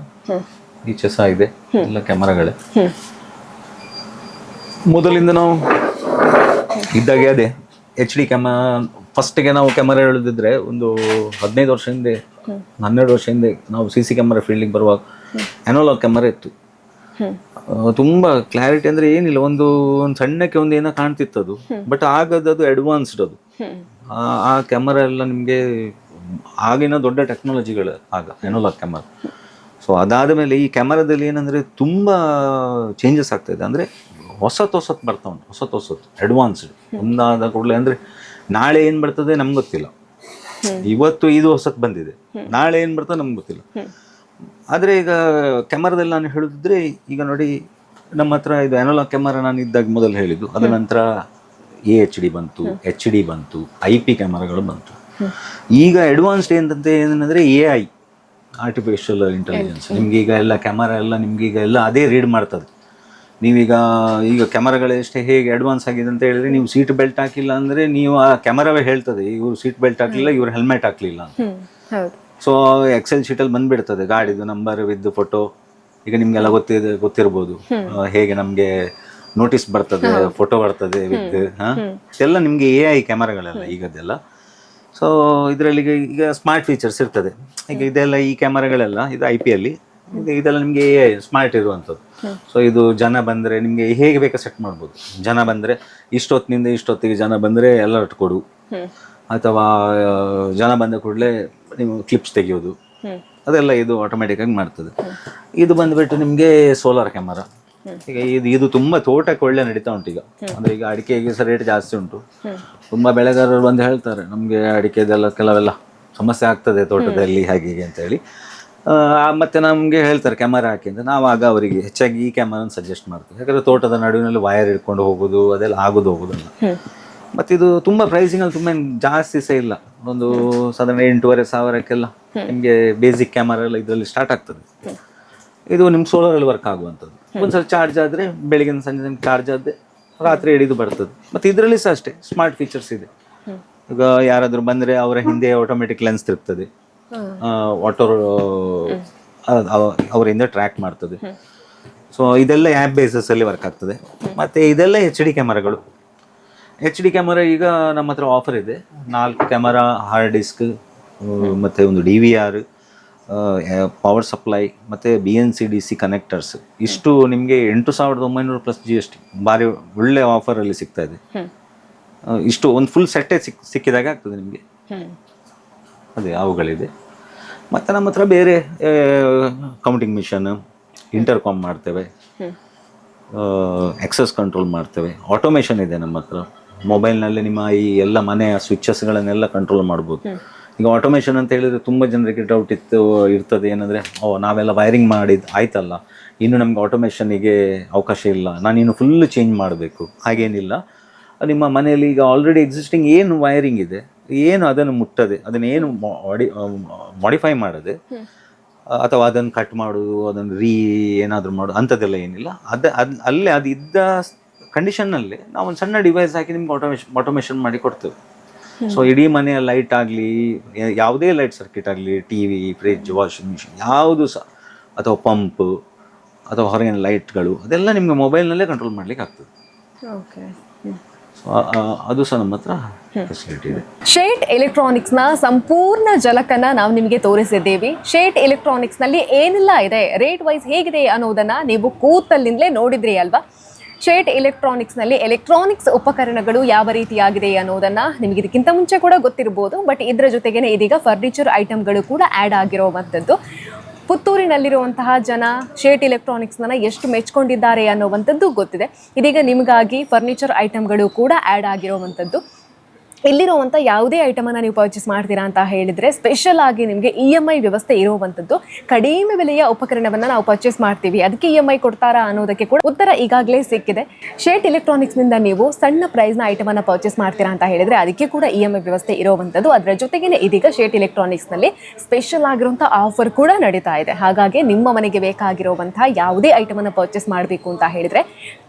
Speaker 1: ಈಚೆ ಸಹ ಇದೆ ಎಲ್ಲ ಕ್ಯಾಮರಾಗಳೇ ಮೊದಲಿಂದ ನಾವು ಇದ್ದಾಗೆ ಅದೇ ಎಚ್ ಡಿ ಕ್ಯಾಮರಾ ಫಸ್ಟಿಗೆ ನಾವು ಕ್ಯಾಮರಾ ಹೇಳಿದ್ರೆ ಒಂದು ಹದಿನೈದು ವರ್ಷ ಹಿಂದೆ ಹನ್ನೆರಡು ವರ್ಷ ಹಿಂದೆ ನಾವು ಸಿ ಸಿ ಕ್ಯಾಮರಾ ಫೀಲ್ಡಿಗೆ ಬರುವಾಗ ಅನೋಲಾಗ್ ಕ್ಯಾಮರಾ ಇತ್ತು. ತುಂಬ ಕ್ಲಾರಿಟಿ ಅಂದ್ರೆ ಏನಿಲ್ಲ, ಒಂದು ಒಂದು ಸಣ್ಣಕ್ಕೆ ಒಂದು ಏನೋ ಕಾಣ್ತಿತ್ತು ಅದು. ಬಟ್ ಆಗದ್ದು ಅದು ಅಡ್ವಾನ್ಸ್ಡ್ ಅದು. ಆ- ಕ್ಯಾಮರಾ ಎಲ್ಲ ನಿಮಗೆ ಆಗಿನ ದೊಡ್ಡ ಟೆಕ್ನಾಲಜಿಗಳು ಆಗ ಎನೋಲಾಗ್ ಕ್ಯಾಮರಾ ಸೊ ಅದಾದ ಮೇಲೆ ಈ ಕ್ಯಾಮರಾದಲ್ಲಿ ಏನಂದರೆ ತುಂಬ ಚೇಂಜಸ್ ಆಗ್ತಾಯಿದೆ ಅಂದರೆ ಹೊಸತ್ ಹೊಸತ್ ಬರ್ತಾ ಉಂಟು ಹೊಸತ್ ಹೊಸತ್ ಅಡ್ವಾನ್ಸ್ಡ್ ಒಂದಾದ ಕೂಡಲೇ ಅಂದರೆ ನಾಳೆ ಏನು ಬರ್ತದೆ ನಮ್ಗೆ ಗೊತ್ತಿಲ್ಲ. ಇವತ್ತು ಇದು ಹೊಸತ್ ಬಂದಿದೆ. ನಾಳೆ ಏನು ಬರ್ತದೆ ನಮ್ಗೆ ಗೊತ್ತಿಲ್ಲ. ಆದರೆ ಈಗ ಕ್ಯಾಮರಾದಲ್ಲಿ ನಾನು ಹೇಳುದಿದ್ರೆ ಈಗ ನೋಡಿ ನಮ್ಮ ಹತ್ರ ಇದು ಅನಲಾಗ್ ಕ್ಯಾಮರಾ ನಾನು ಇದ್ದಾಗ ಮೊದಲು ಹೇಳಿದ್ದು. ಅದ ನಂತರ ಎ ಎಚ್ ಡಿ ಬಂತು ಎಚ್ ಡಿ ಬಂತು ಐ ಪಿ ಕ್ಯಾಮರಾಗಳು ಬಂತು. ಈಗ ಅಡ್ವಾನ್ಸ್ಡ್ ಏನಂತ ಏನಂದ್ರೆ ಎ ಐ ಆರ್ಟಿಫಿಷಿಯಲ್ ಇಂಟೆಲಿಜೆನ್ಸ್ ನಿಮ್ಗೆ ಈಗ ಎಲ್ಲ ಕ್ಯಾಮರಾ ಎಲ್ಲ ನಿಮ್ಗೆ ಈಗ ಎಲ್ಲ ಅದೇ ರೀಡ್ ಮಾಡ್ತದೆ. ನೀವೀಗ ಈಗ ಕ್ಯಾಮರಾಗಳು ಎಷ್ಟೇ ಹೇಗೆ ಅಡ್ವಾನ್ಸ್ ಆಗಿದೆ ಅಂತ ಹೇಳಿದ್ರೆ ನೀವು ಸೀಟ್ ಬೆಲ್ಟ್ ಹಾಕಿಲ್ಲ ಅಂದ್ರೆ ನೀವು ಆ ಕ್ಯಾಮರಾವೇ ಹೇಳ್ತದೆ. ಇವರು ಸೀಟ್ ಬೆಲ್ಟ್ ಹಾಕಲಿಲ್ಲ ಇವ್ರು ಹೆಲ್ಮೆಟ್ ಹಾಕಲಿಲ್ಲ ಸೊ ಎಕ್ಸೆಲ್ ಶೀಟಲ್ಲಿ ಬಂದ್ಬಿಡ್ತದೆ ಗಾಡಿದು ನಂಬರ್ ವಿದ್ ಫೋಟೋ ಈಗ ನಿಮ್ಗೆಲ್ಲ ಗೊತ್ತಿದೆ ಗೊತ್ತಿರ್ಬೋದು. ಹೇಗೆ ನಮಗೆ ನೋಟಿಸ್ ಬರ್ತದೆ ಫೋಟೋ ಬರ್ತದೆ ವಿತ್ ಎಲ್ಲ ನಿಮಗೆ ಎ ಐ ಕ್ಯಾಮರಾಗಳೆಲ್ಲ ಈಗದೆಲ್ಲ ಸೊ ಇದರಲ್ಲಿ ಈಗ ಸ್ಮಾರ್ಟ್ ಫೀಚರ್ಸ್ ಇರ್ತದೆ. ಈಗ ಇದೆಲ್ಲ ಈ ಕ್ಯಾಮರಾಗಳೆಲ್ಲ ಇದು ಐ ಪಿ ಅಲ್ಲಿ ಇದೆಲ್ಲ ನಿಮಗೆ ಸ್ಮಾರ್ಟ್ ಇರುವಂಥದ್ದು. ಸೊ ಇದು ಜನ ಬಂದರೆ ನಿಮಗೆ ಹೇಗೆ ಬೇಕಾ ಸೆಟ್ ಮಾಡ್ಬೋದು? ಜನ ಬಂದರೆ ಇಷ್ಟೊತ್ತಿನಿಂದ ಇಷ್ಟೊತ್ತಿಗೆ ಜನ ಬಂದರೆ ಅಲರ್ಟ್ ಕೊಡು. ಅಥವಾ ಜನ ಬಂದ ಕೂಡಲೇ ನೀವು ಕ್ಲಿಪ್ಸ್ ತೆಗೆಯೋದು. ಅದೆಲ್ಲ ಇದು ಆಟೋಮೆಟಿಕ್ಕಾಗಿ ಮಾಡ್ತದೆ. ಇದು ಬಂದ್ಬಿಟ್ಟು ನಿಮಗೆ ಸೋಲಾರ್ ಕ್ಯಾಮರಾ ಈಗ ಇದು ಇದು ತುಂಬ ತೋಟಕ್ಕೆ ಒಳ್ಳೆ ನಡೀತಾ ಉಂಟು ಈಗ. ಅಂದ್ರೆ ಈಗ ಅಡಿಕೆಗೆ ಸಹ ರೇಟ್ ಜಾಸ್ತಿ ಉಂಟು. ತುಂಬ ಬೆಳೆಗಾರರು ಬಂದು ಹೇಳ್ತಾರೆ, ನಮಗೆ ಅಡಿಕೆದೆಲ್ಲ ಕೆಲವೆಲ್ಲ ಸಮಸ್ಯೆ ಆಗ್ತದೆ ತೋಟದಲ್ಲಿ, ಹಾಗೆ ಹೀಗೆ ಅಂತೇಳಿ ಮತ್ತೆ ನಮಗೆ ಹೇಳ್ತಾರೆ ಕ್ಯಾಮರಾ ಹಾಕಿ ಅಂತ. ನಾವು ಆಗ ಅವರಿಗೆ ಹೆಚ್ಚಾಗಿ ಈ ಕ್ಯಾಮರಾನ ಸಜೆಸ್ಟ್ ಮಾಡ್ತೀವಿ. ಯಾಕಂದ್ರೆ ತೋಟದ ನಡುವಿನಲ್ಲಿ ವೈರ್ ಹಿಡ್ಕೊಂಡು ಹೋಗೋದು ಅದೆಲ್ಲ ಆಗೋದು ಹೋಗೋದಲ್ಲ. ಮತ್ತು ಇದು ತುಂಬ ಪ್ರೈಸಿಂಗಲ್ಲಿ ತುಂಬ ತುಂಬಾ ಜಾಸ್ತಿ ಸಹ ಇಲ್ಲ. ಒಂದು ಸಾಧಾರಣ ಎಂಟೂವರೆ ಸಾವಿರಕ್ಕೆಲ್ಲ ನಿಮಗೆ ಬೇಸಿಕ್ ಕ್ಯಾಮರಾ ಎಲ್ಲ ಇದರಲ್ಲಿ ಸ್ಟಾರ್ಟ್ ಆಗ್ತದೆ. ಇದು ನಿಮ್ಮ ಸೋಲಾರಲ್ಲಿ ವರ್ಕ್ ಆಗುವಂಥದ್ದು. ಒಂದ್ಸಲ ಚಾರ್ಜ್ ಆದರೆ ಬೆಳಿಗ್ಗೆ ಸಂಜೆ ನಿಮ್ಗೆ ಚಾರ್ಜ್ ಆದರೆ ರಾತ್ರಿ ಹಿಡಿದು ಬರ್ತದೆ. ಮತ್ತು ಇದರಲ್ಲಿ ಸಹ ಅಷ್ಟೇ ಸ್ಮಾರ್ಟ್ ಫೀಚರ್ಸ್ ಇದೆ. ಈಗ ಯಾರಾದರೂ ಬಂದರೆ ಅವರ ಹಿಂದೆ ಆಟೋಮೆಟಿಕ್ ಲೆನ್ಸ್ ತಿರುಗ್ತದೆ. ವಾಟರ್ ಅವರಿಂದ ಟ್ರ್ಯಾಕ್ ಮಾಡ್ತದೆ. ಸೊ ಇದೆಲ್ಲ ಆ್ಯಪ್ ಬೇಸಸಲ್ಲಿ ವರ್ಕ್ ಆಗ್ತದೆ. ಮತ್ತು ಇದೆಲ್ಲ ಎಚ್ ಡಿ ಕ್ಯಾಮರಾಗಳು ಎಚ್ ಡಿ ಕ್ಯಾಮರಾ ಈಗ ನಮ್ಮ ಹತ್ರ ಆಫರ್ ಇದೆ. ನಾಲ್ಕು ಕ್ಯಾಮರಾ ಹಾರ್ಡ್ ಡಿಸ್ಕ್ ಮತ್ತು ಒಂದು D V R power supply ಮತ್ತು B N C D C connectors ಇಷ್ಟು ನಿಮಗೆ ಎಂಟು ಸಾವಿರದ ಒಂಬೈನೂರು ಪ್ಲಸ್ ಜಿ ಎಸ್ ಟಿ ಭಾರಿ ಒಳ್ಳೆ ಆಫರಲ್ಲಿ ಸಿಗ್ತಾ ಇದೆ. ಇಷ್ಟು ಒಂದು ಫುಲ್ ಸೆಟ್ಟೇ ಸಿಕ್ ಸಿಕ್ಕಿದಾಗ ಆಗ್ತದೆ ನಿಮಗೆ. ಅದೇ ಅವುಗಳಿದೆ. ಮತ್ತು ನಮ್ಮ ಹತ್ರ ಬೇರೆ ಕೌಂಟಿಂಗ್ ಮಿಷನ್ ಇಂಟರ್ಕಾಮ್ ಮಾಡ್ತೇವೆ. ಎಕ್ಸಸ್ ಕಂಟ್ರೋಲ್ ಮಾಡ್ತೇವೆ. ಆಟೋಮೇಷನ್ ಇದೆ ನಮ್ಮ ಹತ್ರ. ಮೊಬೈಲ್ನಲ್ಲಿ ನಿಮ್ಮ ಈ ಎಲ್ಲ ಮನೆಯ ಸ್ವಿಚ್ಚಸ್ಗಳನ್ನೆಲ್ಲ ಕಂಟ್ರೋಲ್ ಮಾಡ್ಬೋದು. ಈಗ ಆಟೋಮೇಷನ್ ಅಂತ ಹೇಳಿದ್ರೆ ತುಂಬ ಜನರಿಗೆ ಡೌಟ್ ಇತ್ತು, ಇರ್ತದೆ. ಏನಂದರೆ, ಓ, ನಾವೆಲ್ಲ ವೈರಿಂಗ್ ಮಾಡಿದ್ದು ಆಯ್ತಲ್ಲ. ಇನ್ನು ನಮ್ಗೆ ಆಟೋಮೇಷನಿಗೆ ಅವಕಾಶ ಇಲ್ಲ. ನಾನು ಇನ್ನು ಫುಲ್ ಚೇಂಜ್ ಮಾಡಬೇಕು. ಹಾಗೇನಿಲ್ಲ. ನಿಮ್ಮ ಮನೆಯಲ್ಲಿ ಈಗ ಆಲ್ರೆಡಿ ಎಕ್ಸಿಸ್ಟಿಂಗ್ ಏನು ವೈರಿಂಗ್ ಇದೆ? ಏನು ಅದನ್ನು ಮುಟ್ಟದೆ ಅದನ್ನೇನು ಏನು ಮಾಡಿ ಮಾಡಿಫೈ ಮಾಡದೆ ಅಥವಾ ಅದನ್ನು ಕಟ್ ಮಾಡೋದು ಅದನ್ನು ರೀ ಏನಾದರೂ ಮಾಡೋದು ಅಂಥದ್ದೆಲ್ಲ ಏನಿಲ್ಲ. ಅದ ಅದು ಅಲ್ಲೇ ಅದು ಇದ್ದ ಕಂಡೀಷನ್ನಲ್ಲಿ ನಾವು ಒಂದು ಸಣ್ಣ ಡಿವೈಸ್ ಹಾಕಿ ನಿಮ್ಗೆ ಆಟೋಮೇಷನ್ ಆಟೋಮೇಷನ್ ಮಾಡಿ ಕೊಡ್ತೇವೆ. ಸೊ ಇಡೀ ಮನೆಯ ಲೈಟ್ ಆಗಲಿ ಯಾವುದೇ ಲೈಟ್ ಸರ್ಕಿಟ್ ಆಗಲಿ T V fridge washing machine ಯಾವುದು ಸಹ ಅಥವಾ ಪಂಪ್ ಅಥವಾ ಹೊರಗಿನ ಲೈಟ್ಗಳು ಅದೆಲ್ಲ ನಿಮಗೆ ಮೊಬೈಲ್ನಲ್ಲೇ ಕಂಟ್ರೋಲ್ ಮಾಡ್ಲಿಕ್ಕೆ ಆಗ್ತದೆ.
Speaker 2: ಓಕೆ
Speaker 1: ಸೊ ಅದು ಸಹ ನಮ್ಮ ಹತ್ರ ಫೆಸಿಲಿಟಿ ಎಲೆಕ್ಟ್ರಾನಿಕ್ಸ್
Speaker 2: ಶೇಟ್ ಎಲೆಕ್ಟ್ರಾನಿಕ್ಸ್ನ ಸಂಪೂರ್ಣ ಜಲಕನ್ನ ನಾವು ನಿಮಗೆ ತೋರಿಸಿದ್ದೇವೆ. ಶೇಟ್ ಎಲೆಕ್ಟ್ರಾನಿಕ್ಸ್ನಲ್ಲಿ ಏನೆಲ್ಲ ಇದೆ ರೇಟ್ ವೈಸ್ ಹೇಗಿದೆ ಅನ್ನೋದನ್ನ ನೀವು ಕೂತಲ್ಲಿಂದಲೇ ನೋಡಿದ್ರಿ ಅಲ್ವಾ? ಶೇಟ್ ಎಲೆಕ್ಟ್ರಾನಿಕ್ಸ್ನಲ್ಲಿ ಎಲೆಕ್ಟ್ರಾನಿಕ್ಸ್ ಉಪಕರಣಗಳು ಯಾವ ರೀತಿಯಾಗಿದೆ ಅನ್ನೋದನ್ನ ನಿಮಗೆ ಇದಕ್ಕಿಂತ ಮುಂಚೆ ಕೂಡ ಗೊತ್ತಿರಬಹುದು ಬಟ್ ಇದರ ಜೊತೆಗೇನೆ ಇದೀಗ ಫರ್ನಿಚರ್ ಐಟಮ್ಗಳು ಕೂಡ ಆ್ಯಡ್ ಆಗಿರುವಂಥದ್ದು. ಪುತ್ತೂರಿನಲ್ಲಿರುವಂತಹ ಜನ ಶೇಟ್ ಎಲೆಕ್ಟ್ರಾನಿಕ್ಸ್ನ ಎಷ್ಟು ಮೆಚ್ಕೊಂಡಿದ್ದಾರೆ ಅನ್ನೋವಂಥದ್ದು ಗೊತ್ತಿದೆ. ಇದೀಗ ನಿಮಗಾಗಿ ಫರ್ನಿಚರ್ ಐಟಮ್ಗಳು ಕೂಡ ಆ್ಯಡ್ ಆಗಿರುವಂಥದ್ದು. ಇಲ್ಲಿರುವಂಥ ಯಾವುದೇ ಐಟಮನ್ನು ನೀವು ಪರ್ಚೇಸ್ ಮಾಡ್ತೀರಾ ಅಂತ ಹೇಳಿದರೆ ಸ್ಪೆಷಲ್ ಆಗಿ ನಿಮಗೆ ಇ ಎಂ ಐ ವ್ಯವಸ್ಥೆ ಇರುವಂಥದ್ದು ಕಡಿಮೆ ಬೆಲೆಯ ಉಪಕರಣವನ್ನು ನಾವು ಪರ್ಚೇಸ್ ಮಾಡ್ತೀವಿ. ಅದಕ್ಕೆ ಇ ಎಂ ಐ ಕೊಡ್ತಾರಾ ಅನ್ನೋದಕ್ಕೆ ಕೂಡ ಉತ್ತರ ಈಗಾಗಲೇ ಸಿಕ್ಕಿದೆ. ಶೇಟ್ ಎಲೆಕ್ಟ್ರಾನಿಕ್ಸ್ನಿಂದ ನೀವು ಸಣ್ಣ ಪ್ರೈಸ್ನ ಐಟಮನ್ನು ಪರ್ಚೇಸ್ ಮಾಡ್ತೀರಾ ಅಂತ ಹೇಳಿದರೆ ಅದಕ್ಕೆ ಕೂಡ ಇ ಎಂ ಐ ವ್ಯವಸ್ಥೆ ಇರುವಂಥದ್ದು ಅದರ ಜೊತೆಗೆ ಇದೀಗ ಶೇಟ್ ಎಲೆಕ್ಟ್ರಾನಿಕ್ಸ್ನಲ್ಲಿ ಸ್ಪೆಷಲ್ ಆಗಿರುವಂಥ ಆಫರ್ ಕೂಡ ನಡೀತಾ ಇದೆ. ಹಾಗಾಗಿ ನಿಮ್ಮ ಮನೆಗೆ ಬೇಕಾಗಿರುವಂಥ ಯಾವುದೇ ಐಟಮನ್ನು ಪರ್ಚೇಸ್ ಮಾಡಬೇಕು ಅಂತ ಹೇಳಿದರೆ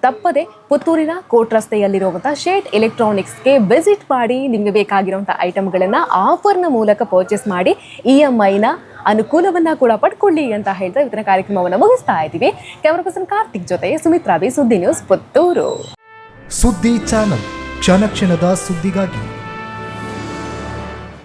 Speaker 2: ತಪ್ಪದೆ ಪುತ್ತೂರಿನ ಕೋಟ್ ರಸ್ತೆಯಲ್ಲಿರುವಂಥ ಶೇಟ್ ಎಲೆಕ್ಟ್ರಾನಿಕ್ಸ್ಗೆ ವಿಸಿಟ್ ಮಾಡಿ ನಿಮಗೆ ಬೇಕಾಗಿರುವಂಥ ಐಟಮ್ಗಳನ್ನು ಆಫರ್ನ ಮೂಲಕ ಪರ್ಚೇಸ್ ಮಾಡಿ ಇ ಎಂ ಐನ ಅನುಕೂಲವನ್ನ ಕೂಡ ಪಡ್ಕೊಳ್ಳಿ ಅಂತ ಹೇಳ್ತಾ ಇವತ್ತಿನ ಕಾರ್ಯಕ್ರಮವನ್ನು ಮುಗಿಸ್ತಾ ಇದ್ದೀವಿ. ಕ್ಯಾಮರಾ ಪರ್ಸನ್ ಕಾರ್ತಿಕ್ ಜೊತೆ Sumitra B Suddi news Puttur.
Speaker 3: Suddi channel ಕ್ಷಣ ಕ್ಷಣದ ಸುದ್ದಿಗಾಗಿ